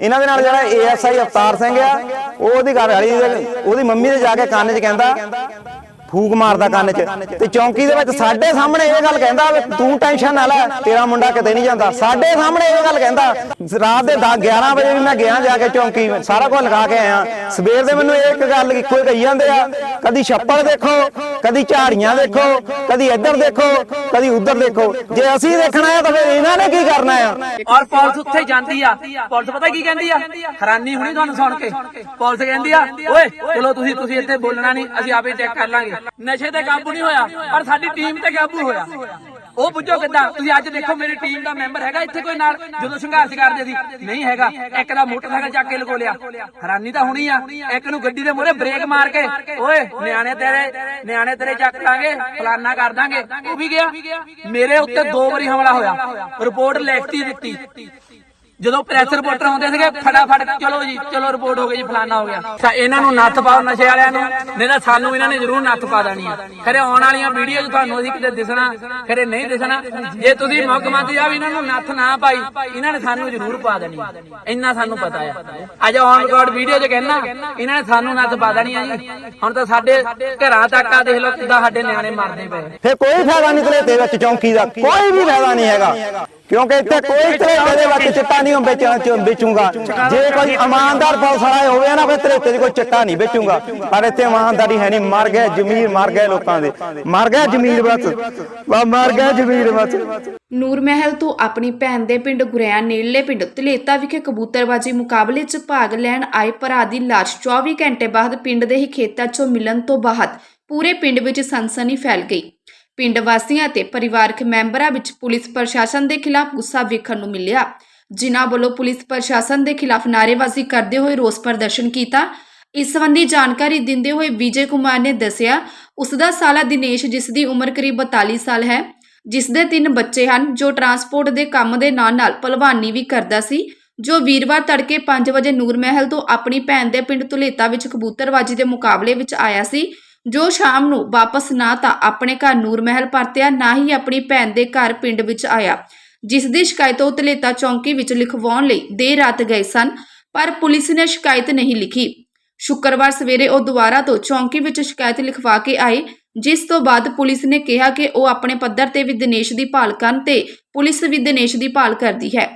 ਇਹਨਾਂ ਦੇ ਨਾਲ ਜਿਹੜਾ ਏਐਸਆਈ ਅਵਤਾਰ ਸਿੰਘ ਆ, ਉਹ ਉਹਦੀ ਘਰ ਵਾਲੀ ਉਹਦੀ ਮੰਮੀ ਦੇ ਜਾ ਕੇ ਕੰਨ 'ਚ ਕਹਿੰਦਾ ਫੂਕ ਮਾਰਦਾ ਕੰਨ 'ਚ। ਤੇ ਚੌਂਕੀ ਦੇ ਵਿੱਚ ਸਾਡੇ ਸਾਹਮਣੇ ਇਹ ਗੱਲ ਕਹਿੰਦਾ ਵੀ ਤੂੰ ਟੈਨਸ਼ਨ ਨਾ ਲੈ, ਤੇਰਾ ਮੁੰਡਾ ਕਿਤੇ ਨਹੀਂ ਜਾਂਦਾ। ਸਾਡੇ ਸਾਹਮਣੇ ਇਹ ਗੱਲ ਕਹਿੰਦਾ, ਰਾਤ ਦੇ 10 11 ਵਜੇ ਵੀ ਮੈਂ ਗਿਆ ਜਾ ਕੇ ਚੌਂਕੀ ਸਾਰਾ ਕੁਝ ਲਗਾ ਕੇ ਆਇਆ। ਸਵੇਰ ਦੇ ਮੈਨੂੰ ਇੱਕ ਗੱਲ ਇੱਕੋ ਹੀ ਕਹੀ ਜਾਂਦੇ ਆ, ਕਦੀ ਛੱਪੜ ਦੇਖੋ, ਕਦੀ ਝਾੜੀਆਂ ਦੇਖੋ, ਕਦੀ ਇੱਧਰ ਦੇਖੋ, ਕਦੀ ਉੱਧਰ ਦੇਖੋ। ਜੇ ਅਸੀਂ ਦੇਖਣਾ ਹੈ ਤਾਂ ਫਿਰ ਇਹਨਾਂ ਨੇ ਕੀ ਕਰਨਾ ਆ? ਔਰ ਪੁਲਿਸ ਉੱਥੇ ਜਾਂਦੀ ਆ। ਪੁਲਿਸ ਪਤਾ ਕੀ ਕਹਿੰਦੀ ਆ? ਹੈਰਾਨੀ ਹੋਣੀ ਤੁਹਾਨੂੰ ਸੁਣ ਕੇ। ਪੁਲਿਸ ਕਹਿੰਦੀ ਆ, ਓਏ, ਚਲੋ ਤੁਸੀਂ ਤੁਸੀਂ ਇੱਥੇ ਬੋਲਣਾ ਨਹੀਂ, ਅਸੀਂ ਆਪੇ ਚੈੱਕ ਕਰ ਲਾਂਗੇ। ਨਸ਼ੇ ਤੇ ਕਾਬੂ ਨਹੀਂ ਹੋਇਆ, ਪਰ ਸਾਡੀ ਟੀਮ ਤੇ ਕਾਬੂ ਹੋਇਆ। ਉਹ ਪੁੱਛੋ ਕਿੱਦਾਂ? ਤੁਸੀਂ ਅੱਜ ਦੇਖੋ, ਮੇਰੀ ਟੀਮ ਦਾ ਮੈਂਬਰ ਹੈਗਾ ਇੱਥੇ ਕੋਈ ਨਾਲ, ਜਦੋਂ ਸੰਘਰਸ਼ ਕਰਦੇ ਸੀ। ਨਹੀਂ ਹੈਗਾ। ਇੱਕ ਦਾ ਮੋਟਰਸਾਈਕਲ ਚੱਕ ਕੇ ਲਗੋ ਲਿਆ। ਹੈਰਾਨੀ ਤਾਂ ਹੋਣੀ ਆ। ਇੱਕ ਨੂੰ ਗੱਡੀ ਦੇ ਮੂਹਰੇ ਬ੍ਰੇਕ ਮਾਰ ਕੇ, ਓਏ, ਨਿਆਣੇ ਤੇਰੇ ਨਿਆਣੇ ਤੇਰੇ ਚੱਕ ਲਾਂਗੇ, ਫਲਾਨਾ ਕਰ ਦਾਂਗੇ। ਉਹ ਵੀ ਗਿਆ। ਮੇਰੇ ਉੱਤੇ ਦੋ ਵਾਰੀ ਹਮਲਾ ਹੋਇਆ। ਰਿਪੋਰਟ ਲਿਖਤੀ ਦਿੱਤੀ। ਜਦੋਂ ਪ੍ਰੈਸ ਰਿਪੋਰਟਰ ਆਉਂਦੇ ਸੀਗੇ ਫਟਾਫਟ ਚਲੋ ਜੀ ਚਲੋ ਰਿਪੋਰਟ ਹੋ ਗਈ ਜੀ ਫਲਾਨਾ ਹੋ ਗਿਆ। ਤਾਂ ਇਹਨਾਂ ਨੂੰ ਨੱਥ ਪਾਓ ਨਸ਼ੇ ਵਾਲਿਆਂ ਨੂੰ। ਨਹੀਂ ਤਾਂ ਸਾਨੂੰ ਇਹਨਾਂ ਨੇ ਜ਼ਰੂਰ ਨੱਥ ਪਾ ਦੇਣੀ ਆ। ਖਰੇ ਆਉਣ ਵਾਲੀਆਂ ਵੀਡੀਓ 'ਚ ਤੁਹਾਨੂੰ ਅਸੀਂ ਕਿਤੇ ਦਿਸਣਾ ਖਰੇ ਨਹੀਂ ਦਿਸਣਾ। ਜੇ ਤੁਸੀਂ ਮੁੱਖ ਮੰਤਰੀ ਆ ਵੀ ਇਹਨਾਂ ਨੂੰ ਨੱਥ ਨਾ ਪਾਈ ਇਹਨਾਂ ਨੇ ਸਾਨੂੰ ਜ਼ਰੂਰ ਪਾ ਦੇਣੀ। ਇੰਨਾ ਸਾਨੂੰ ਪਤਾ ਆ। ਅੱਜ ਔਨ ਰਿਕਾਰਡ ਵੀਡੀਓ 'ਚ ਕਹਿਣਾ ਇਹਨਾਂ ਨੇ ਸਾਨੂੰ ਨੱਥ ਪਾ ਦੇਣੀ ਆ ਜੀ। ਹੁਣ ਤਾਂ ਸਾਡੇ ਘਰਾਂ ਤੱਕ ਆ ਦੇਖ ਲਓ ਕਿੱਦਾਂ ਸਾਡੇ ਨਿਆਣੇ ਮਰਦੇ ਪਏ। ਫਿਰ ਕੋਈ ਫਾਇਦਾ ਨਹੀਂ ਤੇਰੇ ਵਿੱਚ ਚੌਂਕੀ ਦਾ। ਕੋਈ ਵੀ ਫਾਇਦਾ ਨਹੀਂ ਹੈਗਾ। ਕਿਉਂਕਿ ਇੱਥੇ ਕੋਈ ਤੇਰੇ ਦੇ ਵਿੱਚ ਚਿੱਟਾ ਨਹੀਂ ਵੇਚਣਾ ਚ ਵੇਚੂਗਾ ਜੇ ਕੋਈ ਇਮਾਨਦਾਰ ਪੁਲਿਸ ਵਾਲਾ ਹੋਵੇ ਨਾ ਫਿਰ ਤੇਰੇ ਤੇ ਕੋਈ ਚਿੱਟਾ ਨਹੀਂ ਵੇਚੂਗਾ। ਪਰ ਇੱਥੇ ਇਮਾਨਦਾਰੀ ਹੈ ਨਹੀਂ। ਮਰ ਗਏ ਜ਼ਮੀਰ ਮਰ ਗਏ ਲੋਕਾਂ ਦੇ। ਮਰ ਗਿਆ ਜ਼ਮੀਰ ਬਸ। ਵਾ ਮਰ ਗਿਆ ਜ਼ਮੀਰ ਬਸ। ਨੂਰ ਮਹਿਲ ਤੋਂ ਆਪਣੀ ਭੈਣ ਦੇ ਪਿੰਡ ਗੁਰੈਆ ਨੇੜਲੇ ਪਿੰਡ ਧਲੇਤਾ ਵਿਖੇ ਕਬੂਤਰਬਾਜੀ ਮੁਕਾਬਲੇ 'ਚ ਭਾਗ ਲੈਣ ਆਏ ਭਰਾ ਦੀ ਲਾਸ਼ 24 ਘੰਟੇ ਬਾਅਦ ਪਿੰਡ ਦੇ ਹੀ ਖੇਤਾਂ 'ਚੋਂ ਮਿਲਣ ਤੋਂ ਬਾਅਦ ਪੂਰੇ ਪਿੰਡ ਵਿੱਚ ਸਨਸਨੀ ਫੈਲ ਗਈ। ਪਿੰਡ ਵਾਸੀਆਂ ਤੇ ਪਰਿਵਾਰਕ ਮੈਂਬਰਾਂ ਵਿੱਚ ਪੁਲਿਸ ਪ੍ਰਸ਼ਾਸਨ ਦੇ ਖਿਲਾਫ ਗੁੱਸਾ ਵੇਖਣ ਨੂੰ ਮਿਲਿਆ। ਜਿਨ੍ਹਾਂ ਵੱਲੋਂ ਪੁਲਿਸ ਪ੍ਰਸ਼ਾਸਨ ਦੇ ਖਿਲਾਫ ਨਾਅਰੇਬਾਜ਼ੀ ਕਰਦੇ ਹੋਏ ਰੋਸ ਪ੍ਰਦਰਸ਼ਨ ਕੀਤਾ। ਇਸ ਸੰਬੰਧੀ ਜਾਣਕਾਰੀ ਦਿੰਦੇ ਹੋਏ ਵਿਜੇ ਕੁਮਾਰ ਨੇ ਦੱਸਿਆ, ਉਸ ਦਾ ਸਾਲਾ ਦਿਨੇਸ਼, ਜਿਸ ਦੀ ਉਮਰ ਕਰੀਬ 42 ਸਾਲ ਹੈ, ਜਿਸ ਦੇ ਤਿੰਨ ਬੱਚੇ ਹਨ, ਜੋ ਟਰਾਂਸਪੋਰਟ ਦੇ ਕੰਮ ਦੇ ਨਾਲ-ਨਾਲ ਭਲਵਾਨੀ ਵੀ ਕਰਦਾ ਸੀ, ਜੋ ਵੀਰਵਾਰ ਤੜਕੇ 5 ਵਜੇ ਨੂਰ ਮਹਿਲ ਤੋਂ ਆਪਣੀ ਭੈਣ ਦੇ ਪਿੰਡ ਧੁਲੇਤਾ ਵਿੱਚ ਕਬੂਤਰਬਾਜੀ ਦੇ ਮੁਕਾਬਲੇ ਵਿੱਚ ਆਇਆ ਸੀ ਜੋ ਸ਼ਾਮ ਨੂੰ ਵਾਪਸ ਨਾ ਤਾਂ ਆਪਣੇ ਘਰ ਨੂਰ ਮਹਿਲ ਪਰਤਿਆ, ਨਾ ਹੀ ਆਪਣੀ ਭੈਣ ਦੇ ਘਰ ਪਿੰਡ ਵਿੱਚ ਆਇਆ, ਜਿਸ ਦੀ ਸ਼ਿਕਾਇਤ ਉਹ ਧੁਲੇਤਾ ਚੌਂਕੀ ਵਿੱਚ ਲਿਖਵਾਉਣ ਲਈ ਦੇਰ ਰਾਤ ਗਏ ਸਨ, ਪਰ ਪੁਲਿਸ ਨੇ ਸ਼ਿਕਾਇਤ ਨਹੀਂ ਲਿਖੀ। ਸ਼ੁੱਕਰਵਾਰ ਸਵੇਰੇ ਉਹ ਦੁਬਾਰਾ ਤੋਂ ਚੌਂਕੀ ਵਿੱਚ ਸ਼ਿਕਾਇਤ ਲਿਖਵਾ ਕੇ ਆਏ, ਜਿਸ ਤੋਂ ਬਾਅਦ ਪੁਲਿਸ ਨੇ ਕਿਹਾ ਕਿ ਉਹ ਆਪਣੇ ਪੱਧਰ ਤੇ ਵੀ ਦਿਨੇਸ਼ ਦੀ ਭਾਲ ਕਰਨ ਤੇ ਪੁਲਿਸ ਵੀ ਦਿਨੇਸ਼ ਦੀ ਭਾਲ ਕਰਦੀ ਹੈ।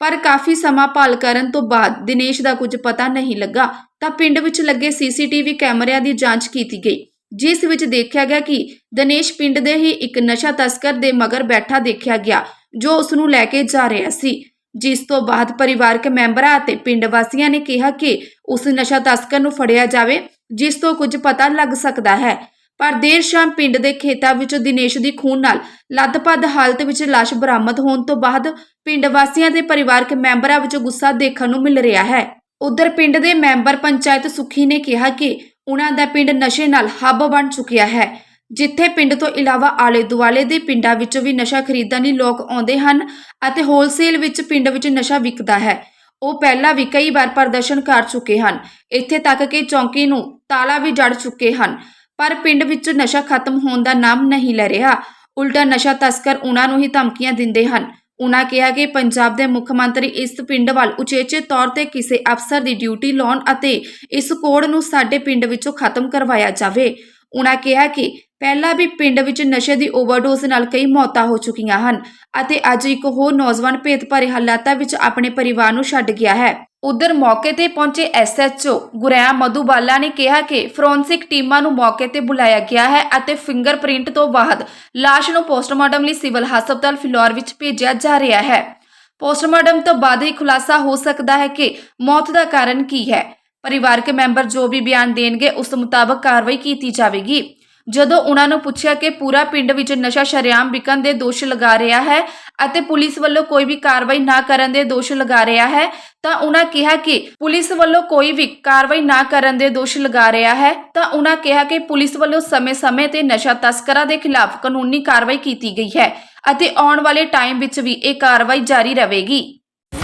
ਪਰ ਕਾਫੀ ਸਮਾਂ ਭਾਲ ਕਰਨ ਤੋਂ ਬਾਅਦ ਦਿਨੇਸ਼ ਦਾ ਕੁਝ ਪਤਾ ਨਹੀਂ ਲੱਗਾ ਤਾਂ ਪਿੰਡ ਵਿੱਚ ਲੱਗੇ ਸੀਸੀਟੀਵੀ ਕੈਮਰਿਆਂ ਦੀ ਜਾਂਚ ਕੀਤੀ ਗਈ, ਜਿਸ ਵਿੱਚ ਦੇਖਿਆ ਗਿਆ ਕਿ ਦਿਨੇਸ਼ ਪਿੰਡ ਦੇ ਹੀ ਇੱਕ ਨਸ਼ਾ ਤਸਕਰ ਦੇ ਮਗਰ ਬੈਠਾ ਦੇਖਿਆ ਗਿਆ, ਜੋ ਉਸ ਨੂੰ ਲੈ ਕੇ ਜਾ ਰਿਹਾ ਸੀ, ਜਿਸ ਤੋਂ ਬਾਅਦ ਪਰਿਵਾਰਕ ਮੈਂਬਰਾਂ ਅਤੇ ਪਿੰਡ ਵਾਸੀਆਂ ਨੇ ਕਿਹਾ ਕਿ ਉਸ ਨਸ਼ਾ ਤਸਕਰ ਨੂੰ ਫੜਿਆ ਜਾਵੇ, ਜਿਸ ਤੋਂ ਕੁਝ ਪਤਾ ਲੱਗ ਸਕਦਾ ਹੈ। ਪਰ ਦੇਰ ਸ਼ਾਮ ਪਿੰਡ ਦੇ ਖੇਤਾਂ ਵਿੱਚੋਂ ਦਿਨੇਸ਼ ਦੀ ਖੂਨ ਨਾਲ ਲੱਦਪੱਦ ਹਾਲਤ ਵਿੱਚ ਲਾਸ਼ ਬਰਾਮਦ ਹੋਣ ਤੋਂ ਬਾਅਦ ਪਿੰਡ ਵਾਸੀਆਂ ਤੇ ਪਰਿਵਾਰਕ ਮੈਂਬਰਾਂ ਵਿੱਚ ਗੁੱਸਾ ਦੇਖਣ ਨੂੰ ਮਿਲ ਰਿਹਾ ਹੈ। ਉਧਰ ਪਿੰਡ ਦੇ ਮੈਂਬਰ ਪੰਚਾਇਤ ਸੁਖੀ ਨੇ ਕਿਹਾ ਕਿ ਉਹਨਾਂ ਦਾ ਪਿੰਡ ਨਸ਼ੇ ਨਾਲ ਹੱਬ ਬਣ ਚੁੱਕਿਆ ਹੈ, ਜਿੱਥੇ ਪਿੰਡ ਤੋਂ ਇਲਾਵਾ ਆਲੇ ਦੁਆਲੇ ਦੇ ਪਿੰਡਾਂ ਵਿੱਚ ਵੀ ਨਸ਼ਾ ਖਰੀਦਣ ਲਈ ਲੋਕ ਆਉਂਦੇ ਹਨ ਅਤੇ ਹੋਲਸੇਲ ਵਿੱਚ ਪਿੰਡ ਵਿੱਚ ਨਸ਼ਾ ਵਿਕਦਾ ਹੈ। ਉਹ ਪਹਿਲਾਂ ਵੀ ਕਈ ਵਾਰ ਪ੍ਰਦਰਸ਼ਨ ਕਰ ਚੁੱਕੇ ਹਨ, ਇੱਥੇ ਤੱਕ ਕਿ ਚੌਂਕੀ ਨੂੰ ਤਾਲਾ ਵੀ ਜੜ ਚੁੱਕੇ ਹਨ, ਪਰ ਪਿੰਡ ਵਿੱਚ ਨਸ਼ਾ ਖਤਮ ਹੋਣ ਦਾ ਨਾਮ ਨਹੀਂ ਲੈ ਰਿਹਾ। ਉਲਟਾ ਨਸ਼ਾ ਤਸਕਰ ਉਹਨਾਂ ਨੂੰ ਹੀ ਧਮਕੀਆਂ ਦਿੰਦੇ ਹਨ। ਉਨ੍ਹਾਂ ਕਿਹਾ ਕਿ ਪੰਜਾਬ ਦੇ ਮੁੱਖ ਮੰਤਰੀ ਇਸ ਪਿੰਡ ਵੱਲ ਉਚੇਚੇ ਤੌਰ ਤੇ ਕਿਸੇ ਅਫਸਰ ਦੀ ਡਿਊਟੀ ਲਾਉਣ ਅਤੇ ਇਸ ਕੋਡ ਨੂੰ ਸਾਡੇ ਪਿੰਡ ਵਿੱਚੋਂ ਖਤਮ ਕਰਵਾਇਆ ਜਾਵੇ। ਉਨ੍ਹਾਂ ਕਿਹਾ ਕਿ ਪਹਿਲਾਂ ਵੀ ਪਿੰਡ ਵਿੱਚ ਨਸ਼ੇ ਦੀ ਓਵਰਡੋਜ਼ ਨਾਲ ਕਈ ਮੌਤਾਂ ਹੋ ਚੁੱਕੀਆਂ ਹਨ ਅਤੇ ਅੱਜ ਇੱਕ ਹੋਰ ਨੌਜਵਾਨ ਭੇਤ ਭਰੇ ਹਾਲਾਤਾਂ ਵਿੱਚ ਆਪਣੇ ਪਰਿਵਾਰ ਨੂੰ ਛੱਡ ਗਿਆ ਹੈ। ਉਧਰ ਮੌਕੇ ਤੇ ਪਹੁੰਚੇ ਐਸਐਚਓ ਗੁਰਿਆ ਮਧੂਬਾਲਾ ਨੇ ਕਿਹਾ ਕਿ ਫੋਰੈਂਸਿਕ ਟੀਮਾਂ ਨੂੰ ਮੌਕੇ ਤੇ ਬੁਲਾਇਆ ਗਿਆ ਹੈ ਅਤੇ ਫਿੰਗਰਪ੍ਰਿੰਟ ਤੋਂ ਬਾਅਦ ਲਾਸ਼ ਨੂੰ ਪੋਸਟਮਾਰਟਮ ਲਈ ਸਿਵਲ ਹਸਪਤਾਲ ਫਿਲੌਰ ਵਿੱਚ ਭੇਜਿਆ ਜਾ ਰਿਹਾ ਹੈ। ਪੋਸਟਮਾਰਟਮ ਤੋਂ ਬਾਅਦ ਹੀ ਖੁਲਾਸਾ ਹੋ ਸਕਦਾ ਹੈ ਕਿ ਮੌਤ ਦਾ ਕਾਰਨ ਕੀ ਹੈ। ਪਰਿਵਾਰਕ ਮੈਂਬਰ ਜੋ ਵੀ ਬਿਆਨ ਦੇਣਗੇ, ਉਸ ਮੁਤਾਬਕ ਕਾਰਵਾਈ ਕੀਤੀ ਜਾਵੇਗੀ। ਜਦੋਂ ਉਹਨਾਂ ਨੂੰ ਪੁੱਛਿਆ ਕਿ ਪੂਰਾ ਪਿੰਡ ਵਿੱਚ ਨਸ਼ਾ ਸ਼ਰੇਆਮ ਵਿਕਣ ਦੇ ਦੋਸ਼ ਲਗਾ ਰਿਹਾ ਹੈ ਅਤੇ ਪੁਲਿਸ ਵੱਲੋਂ ਕੋਈ ਵੀ ਕਾਰਵਾਈ ਨਾ ਕਰਨ ਦੇ ਦੋਸ਼ ਲਗਾ ਰਿਹਾ ਹੈ ਤਾਂ ਉਹਨਾਂ ਕਿਹਾ ਕਿ ਪੁਲਿਸ ਵੱਲੋਂ ਕੋਈ ਵੀ ਕਾਰਵਾਈ ਨਾ ਕਰਨ ਦੇ ਦੋਸ਼ ਲਗਾ ਰਿਹਾ ਹੈ ਤਾਂ ਉਹਨਾਂ ਕਿਹਾ ਕਿ ਪੁਲਿਸ ਵੱਲੋਂ ਸਮੇਂ-ਸਮੇਂ ਤੇ ਨਸ਼ਾ ਤਸਕਰਾਂ ਦੇ ਖਿਲਾਫ ਕਾਨੂੰਨੀ ਕਾਰਵਾਈ ਕੀਤੀ ਗਈ ਹੈ ਅਤੇ ਆਉਣ ਵਾਲੇ ਟਾਈਮ ਵਿੱਚ ਵੀ ਇਹ ਕਾਰਵਾਈ ਜਾਰੀ ਰਹੇਗੀ।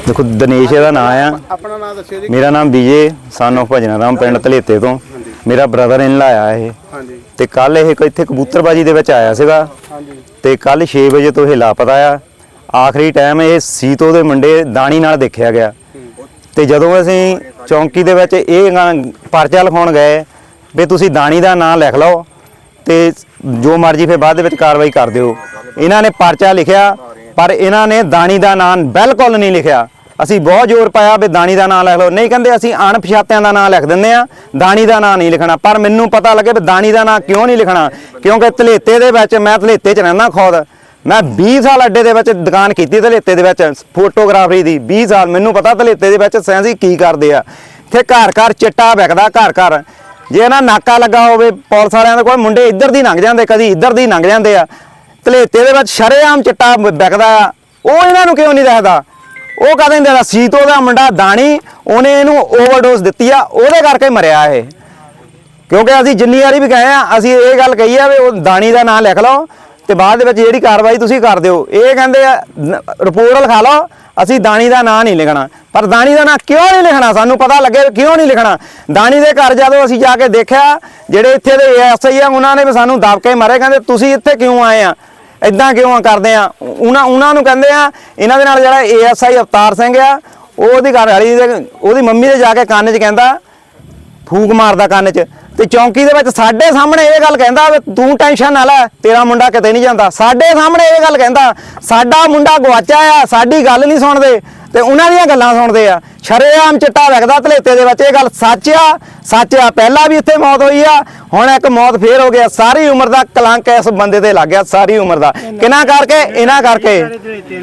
ਦੇਖੋ ਦਿਨੇਸ਼ ਦਾ ਨਾਮ ਆ। ਆਪਣਾ ਨਾਮ ਦੱਸਿਓ ਜੀ। ਮੇਰਾ ਨਾਮ ਵਿਜੇ ਸਨ of ਭਜਨਾ ਰਾਮ ਪਿੰਡ ਧਲੇਤੇ ਤੋਂ। ਮੇਰਾ ਬ੍ਰਦਰ ਇਨ ਲਾਇਆ ਇਹ। ਹਾਂਜੀ। ਤੇ ਕੱਲ ਇਹ ਇੱਥੇ ਕਬੂਤਰਬਾਜੀ ਦੇ ਵਿੱਚ ਆਇਆ ਸੀਗਾ। ਹਾਂਜੀ। ਤੇ ਕੱਲ 6 ਵਜੇ ਤੋਂ ਇਹ ਲਾਪਤਾ ਆ। ਆਖਰੀ ਟਾਈਮ ਇਹ ਸੀਤੋ ਦੇ ਮੁੰਡੇ ਦਾਣੀ ਨਾਲ ਦੇਖਿਆ ਗਿਆ। ਤੇ ਜਦੋਂ ਅਸੀਂ ਚੌਂਕੀ ਦੇ ਵਿੱਚ ਇਹ ਪਰਚਾ ਲਿਖਾਉਣ ਗਏ ਵੀ ਤੁਸੀਂ ਦਾਣੀ ਦਾ ਨਾਂ ਲਿਖ ਲਓ ਤੇ ਜੋ ਮਰਜ਼ੀ ਫਿਰ ਬਾਅਦ ਦੇ ਵਿੱਚ ਕਾਰਵਾਈ ਕਰ ਦਿਓ। ਇਹਨਾਂ ਨੇ ਪਰਚਾ ਲਿਖਿਆ ਪਰ ਇਹਨਾਂ ਨੇ ਦਾਣੀ ਦਾ ਨਾਂ ਬਿਲਕੁਲ ਨਹੀਂ ਲਿਖਿਆ। ਅਸੀਂ ਬਹੁਤ ਜ਼ੋਰ ਪਾਇਆ ਵੀ ਦਾਣੀ ਦਾ ਨਾਂ ਲਿਖ ਲਓ। ਨਹੀਂ ਕਹਿੰਦੇ ਅਸੀਂ ਅਣਪਛਾਤਿਆਂ ਦਾ ਨਾਂ ਲਿਖ ਦਿੰਦੇ ਆ ਦਾਣੀ ਦਾ ਨਾਂ ਨਹੀਂ ਲਿਖਣਾ। ਪਰ ਮੈਨੂੰ ਪਤਾ ਲੱਗੇ ਵੀ ਦਾਣੀ ਦਾ ਨਾਂ ਕਿਉਂ ਨਹੀਂ ਲਿਖਣਾ, ਕਿਉਂਕਿ ਧਲੇਤੇ ਦੇ ਵਿੱਚ ਮੈਂ ਧਲੇਤੇ 'ਚ ਰਹਿੰਦਾ ਖੁਦ। ਮੈਂ 20 ਸਾਲ ਅੱਡੇ ਦੇ ਵਿੱਚ ਦੁਕਾਨ ਕੀਤੀ ਧਲੇਤੇ ਦੇ ਵਿੱਚ, ਫੋਟੋਗ੍ਰਾਫਰੀ ਦੀ 20 ਸਾਲ। ਮੈਨੂੰ ਪਤਾ ਧਲੇਤੇ ਦੇ ਵਿੱਚ ਸੈਂਸੀ ਕੀ ਕਰਦੇ ਆ। ਇੱਥੇ ਘਰ ਘਰ ਚਿੱਟਾ ਵਿਕਦਾ, ਘਰ ਘਰ। ਜੇ ਨਾ ਨਾਕਾ ਲੱਗਾ ਹੋਵੇ, ਪੁਲਿਸ ਵਾਲਿਆਂ ਦੇ ਕੋਲ ਮੁੰਡੇ ਇੱਧਰ ਦੀ ਲੰਘ ਜਾਂਦੇ, ਕਦੀ ਇੱਧਰ ਦੀ ਲੰਘ ਜਾਂਦੇ ਆ। ਧਲੇਤੇ ਦੇ ਵਿੱਚ ਸ਼ਰੇਆਮ ਚਿੱਟਾ ਵ- ਵਿਕਦਾ ਆ। ਉਹ ਇਹਨਾਂ ਨੂੰ ਕਿਉਂ ਨਹੀਂ ਦੱਸਦਾ ਉਹ ਕਹਿੰਦੇ ਨੇ ਸੀਤੋ ਦਾ ਮੁੰਡਾ ਦਾਣੀ, ਉਹਨੇ ਇਹਨੂੰ ਓਵਰਡੋਜ਼ ਦਿੱਤੀ ਆ, ਉਹਦੇ ਕਰਕੇ ਮਰਿਆ ਇਹ। ਕਿਉਂਕਿ ਅਸੀਂ ਜਿੰਨੀ ਵਾਰੀ ਵੀ ਕਹੇ ਆ, ਅਸੀਂ ਇਹ ਗੱਲ ਕਹੀ ਆ ਵੀ ਉਹ ਦਾਣੀ ਦਾ ਨਾਂ ਲਿਖ ਲਓ ਤੇ ਬਾਅਦ ਦੇ ਵਿੱਚ ਜਿਹੜੀ ਕਾਰਵਾਈ ਤੁਸੀਂ ਕਰ ਦਿਓ। ਇਹ ਕਹਿੰਦੇ ਆ ਰਿਪੋਰਟ ਲਿਖਾ ਲਓ, ਅਸੀਂ ਦਾਣੀ ਦਾ ਨਾਂ ਨਹੀਂ ਲਿਖਣਾ। ਪਰ ਦਾਣੀ ਦਾ ਨਾਂ ਕਿਉਂ ਨਹੀਂ ਲਿਖਣਾ? ਸਾਨੂੰ ਪਤਾ ਲੱਗੇ ਕਿਉਂ ਨਹੀਂ ਲਿਖਣਾ। ਦਾਣੀ ਦੇ ਘਰ ਜਦੋਂ ਅਸੀਂ ਜਾ ਕੇ ਦੇਖਿਆ, ਜਿਹੜੇ ਇੱਥੇ ਦੇ ਐਸਆਈ ਆ, ਉਹਨਾਂ ਨੇ ਵੀ ਸਾਨੂੰ ਦਬਕੇ ਮਾਰੇ, ਕਹਿੰਦੇ, ਤੁਸੀਂ ਇੱਥੇ ਕਿਉਂ ਆਏ ਆ? ਇਦਾਂ ਕਿਉਂ ਕਰਦੇ ਆ? ਉਹਨਾਂ ਉਹਨਾਂ ਨੂੰ ਕਹਿੰਦੇ ਆ, ਇਹਨਾਂ ਦੇ ਨਾਲ ਜਿਹੜਾ ਏਐਸਆਈ ਅਵਤਾਰ ਸਿੰਘ ਆ, ਉਹ ਉਹਦੀ ਘਰ ਵਾਲੀ ਦੇ, ਉਹਦੀ ਮੰਮੀ ਦੇ ਜਾ ਕੇ ਕੰਨ 'ਚ ਕਹਿੰਦਾ, ਫੂਕ ਮਾਰਦਾ ਕੰਨ 'ਚ। ਤੇ ਚੌਂਕੀ ਦੇ ਵਿੱਚ ਸਾਡੇ ਸਾਹਮਣੇ ਇਹ ਗੱਲ ਕਹਿੰਦਾ ਤੂੰ ਟੈਨਸ਼ਨ ਨਾ ਲੈ, ਤੇਰਾ ਮੁੰਡਾ ਕਿਤੇ ਨਹੀਂ ਜਾਂਦਾ। ਸਾਡੇ ਸਾਹਮਣੇ ਇਹ ਗੱਲ ਕਹਿੰਦਾ, ਸਾਡਾ ਮੁੰਡਾ ਗਵਾਚਾ ਆ, ਸਾਡੀ ਗੱਲ ਨਹੀਂ ਸੁਣਦੇ। ਤੇ ਉਹਨਾਂ ਦੀਆਂ ਗੱਲਾਂ ਸੁਣਦੇ ਆ। ਸ਼ਰੇਆਮ ਚਿੱਟਾ ਵਿਖਦਾ ਧਲੇਤੇ ਦੇ ਵਿੱਚ, ਇਹ ਗੱਲ ਸੱਚ ਆ। ਸੱਚ ਆ, ਪਹਿਲਾਂ ਵੀ ਇੱਥੇ ਮੌਤ ਹੋਈ ਆ, ਹੁਣ ਇੱਕ ਮੌਤ ਫੇਰ ਹੋ ਗਿਆ ਸਾਰੀ ਉਮਰ ਦਾ ਕਲੰਕ ਇਸ ਬੰਦੇ ਤੇ ਲੱਗ ਗਿਆ, ਸਾਰੀ ਉਮਰ ਦਾ। ਕਿਹਨਾਂ ਕਰਕੇ? ਇਹਨਾਂ ਕਰਕੇ।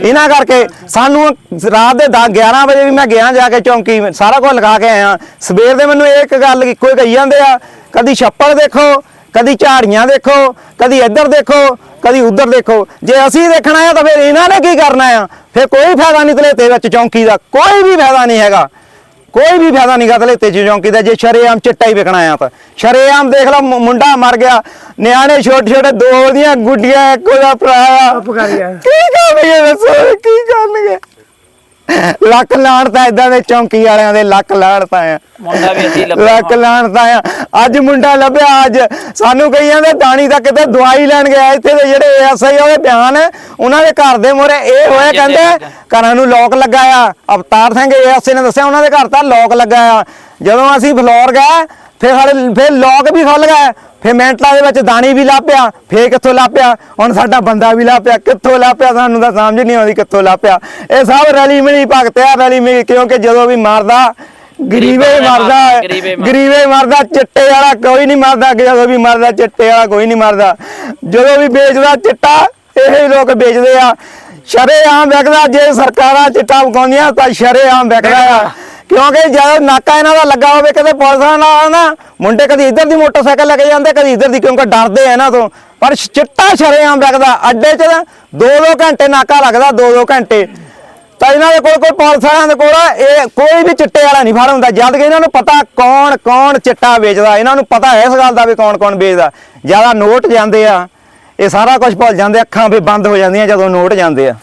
ਇਹਨਾਂ ਕਰਕੇ। ਸਾਨੂੰ ਰਾਤ ਦੇ 10 11 ਵਜੇ ਵੀ ਮੈਂ ਗਿਆ ਜਾ ਕੇ ਚੌਂਕੀ, ਸਾਰਾ ਕੁਝ ਲਗਾ ਕੇ ਆਇਆ। ਸਵੇਰ ਦੇ ਮੈਨੂੰ ਇੱਕ ਗੱਲ ਇੱਕੋ ਹੀ ਕਹੀ ਜਾਂਦੇ ਆ, ਕਦੀ ਛੱਪੜ ਦੇਖੋ ਕਦੀ ਝਾੜੀਆਂ ਦੇਖੋ ਕਦੀ ਇੱਧਰ ਦੇਖੋ ਕਦੀ ਉੱਧਰ ਦੇਖੋ। ਜੇ ਅਸੀਂ ਦੇਖਣਾ ਆ ਤਾਂ ਫਿਰ ਇਹਨਾਂ ਨੇ ਕੀ ਕਰਨਾ ਆ? ਫਿਰ ਕੋਈ ਫਾਇਦਾ ਨਹੀਂ ਧਲੇਤੇ ਵਿੱਚ ਚੌਂਕੀ ਦਾ ਕੋਈ ਵੀ ਫਾਇਦਾ ਨਹੀਂ ਹੈਗਾ। ਕੋਈ ਵੀ ਫਾਇਦਾ ਨਹੀਂ ਗਾ ਧਲੇਤੇ ਚ ਚੌਂਕੀ ਦਾ ਜੇ ਸ਼ਰੇਆਮ ਚਿੱਟਾ ਹੀ ਵਿਕਣਾ ਆ ਤਾਂ। ਸ਼ਰੇਆਮ ਦੇਖ ਮੁ- ਮੁੰਡਾ ਮਰ ਗਿਆ ਨਿਆਣੇ ਛੋਟੇ ਛੋਟੇ ਦੋ ਦੀਆਂ ਗੁੱਡੀਆਂ ਇੱਕ ਉਹਦਾ ਭਰਾ ਆ। ਕੀ ਕਰਨਗੇ ਦੱਸੋ ਕੀ ਕਰਨਗੇ? ਲੱਕ ਲਾਣ ਤਾਂ ਇਦਾਂ ਦੇ ਚੌਂਕੀ ਵਾਲਿਆਂ ਦੇ ਲੱਕ ਲਾਣ ਤਾਂ ਆ। ਮੁੰਡਾ ਵੀ ਅਸੀਂ ਲੱਭਿਆ ਲੱਕ ਲਾਣ ਤਾਂ ਆ। ਅੱਜ ਮੁੰਡਾ ਲੱਭਿਆ ਅੱਜ। ਸਾਨੂੰ ਕਈ ਜਾਂਦੇ ਦਾਣੀ ਦਾ ਕਿਤੇ ਦਵਾਈ ਲੈਣ ਗਿਆ। ਇੱਥੇ ਦੇ ਜਿਹੜੇ ਐਸਆਈ ਉਹਦੇ ਬਿਆਨ ਉਹਨਾਂ ਦੇ ਘਰ ਦੇ ਮੋਰੇ ਇਹ ਹੋਇਆ ਕਹਿੰਦੇ ਘਰਾਂ ਨੂੰ ਲੋਕ ਲੱਗਾ ਆ ਅਵਤਾਰ ਸਿੰਘ ਐਸਆਈ ਨੇ ਦੱਸਿਆ ਉਹਨਾਂ ਦੇ ਘਰ ਤਾਂ ਲੋਕ ਲੱਗਾ ਆ ਜਦੋਂ ਅਸੀਂ ਫਲੋਰ ਗਏ ਫਿਰ ਸਾਡੇ ਫਿਰ ਲੋਕ ਵੀ ਖੁੱਲ ਗਏ ਫਿਰ ਮੈਂਟਲਾਂ ਦੇ ਵਿੱਚ ਦਾਣੀ ਵੀ ਲਾਪਿਆ ਫੇਰ ਕਿੱਥੋਂ ਲਾਪਿਆ ਹੁਣ ਸਾਡਾ ਬੰਦਾ ਵੀ ਲਾਪਿਆ ਕਿੱਥੋਂ ਲਾਪਿਆ ਸਾਨੂੰ ਤਾਂ ਸਮਝ ਨਹੀਂ ਆਉਂਦੀ ਕਿੱਥੋਂ ਲਾਪਿਆ ਇਹ ਸਭ ਰਲੀ ਮਿਲੀ ਭਗਤ ਆ ਰਲੀ ਮਿਲੀ ਕਿਉਂਕਿ ਜਦੋਂ ਵੀ ਮਾਰਦਾ ਗਰੀਬੇ ਮਰਦਾ। ਗਰੀਬੇ ਮਰ- ਗਰੀਬੇ ਮਰਦਾ ਚਿੱਟੇ ਵਾਲਾ ਕੋਈ ਨਹੀਂ ਮਰਦਾ ਜਦੋਂ ਵੀ ਮਰਦਾ ਚਿੱਟੇ ਵਾਲਾ ਕੋਈ ਨਹੀਂ ਮਰਦਾ। ਜਦੋਂ ਵੀ ਵੇਚਦਾ ਚਿੱਟਾ ਇਹ ਲੋਕ ਵੇਚਦੇ ਆ। ਸ਼ਰੇਆਮ ਵਿਕਦਾ ਜੇ ਸਰਕਾਰਾਂ ਚਿੱਟਾ ਵਿਕਾਉਂਦੀਆਂ ਤਾਂ ਸ਼ਰੇਆਮ ਵਿਕਦਾ ਆ। ਕਿਉਂਕਿ ਜਦੋਂ ਨਾਕਾ ਇਹਨਾਂ ਦਾ ਲੱਗਾ ਹੋਵੇ, ਕਦੇ ਪੁਲਿਸਾਂ ਨਾਲ ਨਾ ਮੁੰਡੇ ਕਦੀ ਇੱਧਰ ਦੀ ਮੋਟਰਸਾਈਕਲ ਲੈ ਕੇ ਜਾਂਦੇ, ਕਦੀ ਇੱਧਰ ਦੀ, ਕਿਉਂਕਿ ਡਰਦੇ ਆ ਇਹਨਾਂ ਤੋਂ। ਪਰ ਚਿੱਟਾ ਸ਼ਰੇਆਮ ਲੱਗਦਾ ਅੱਡੇ 'ਚ ਨਾ ਦੋ ਦੋ ਘੰਟੇ ਨਾਕਾ ਲੱਗਦਾ ਦੋ ਦੋ ਘੰਟੇ। ਤਾਂ ਇਹਨਾਂ ਦੇ ਕੋਲ ਕੋਈ ਪੁਲਿਸ ਵਾਲਿਆਂ ਦੇ ਕੋਲ ਇਹ ਕੋਈ ਵੀ ਚਿੱਟੇ ਵਾਲਾ ਨਹੀਂ ਫੜ ਹੁੰਦਾ। ਜਦ ਕਿ ਇਹਨਾਂ ਨੂੰ ਪਤਾ ਕੌਣ ਕੌਣ ਚਿੱਟਾ ਵੇਚਦਾ, ਇਹਨਾਂ ਨੂੰ ਪਤਾ ਹੈ ਇਸ ਗੱਲ ਦਾ ਵੀ ਕੌਣ ਕੌਣ ਵੇਚਦਾ। ਜ਼ਿਆਦਾ ਨੋਟ ਜਾਂਦੇ ਆ, ਇਹ ਸਾਰਾ ਕੁਝ ਭੁੱਲ ਜਾਂਦੇ, ਅੱਖਾਂ ਵੀ ਬੰਦ ਹੋ ਜਾਂਦੀਆਂ ਜਦੋਂ ਨੋਟ ਜਾਂਦੇ ਆ।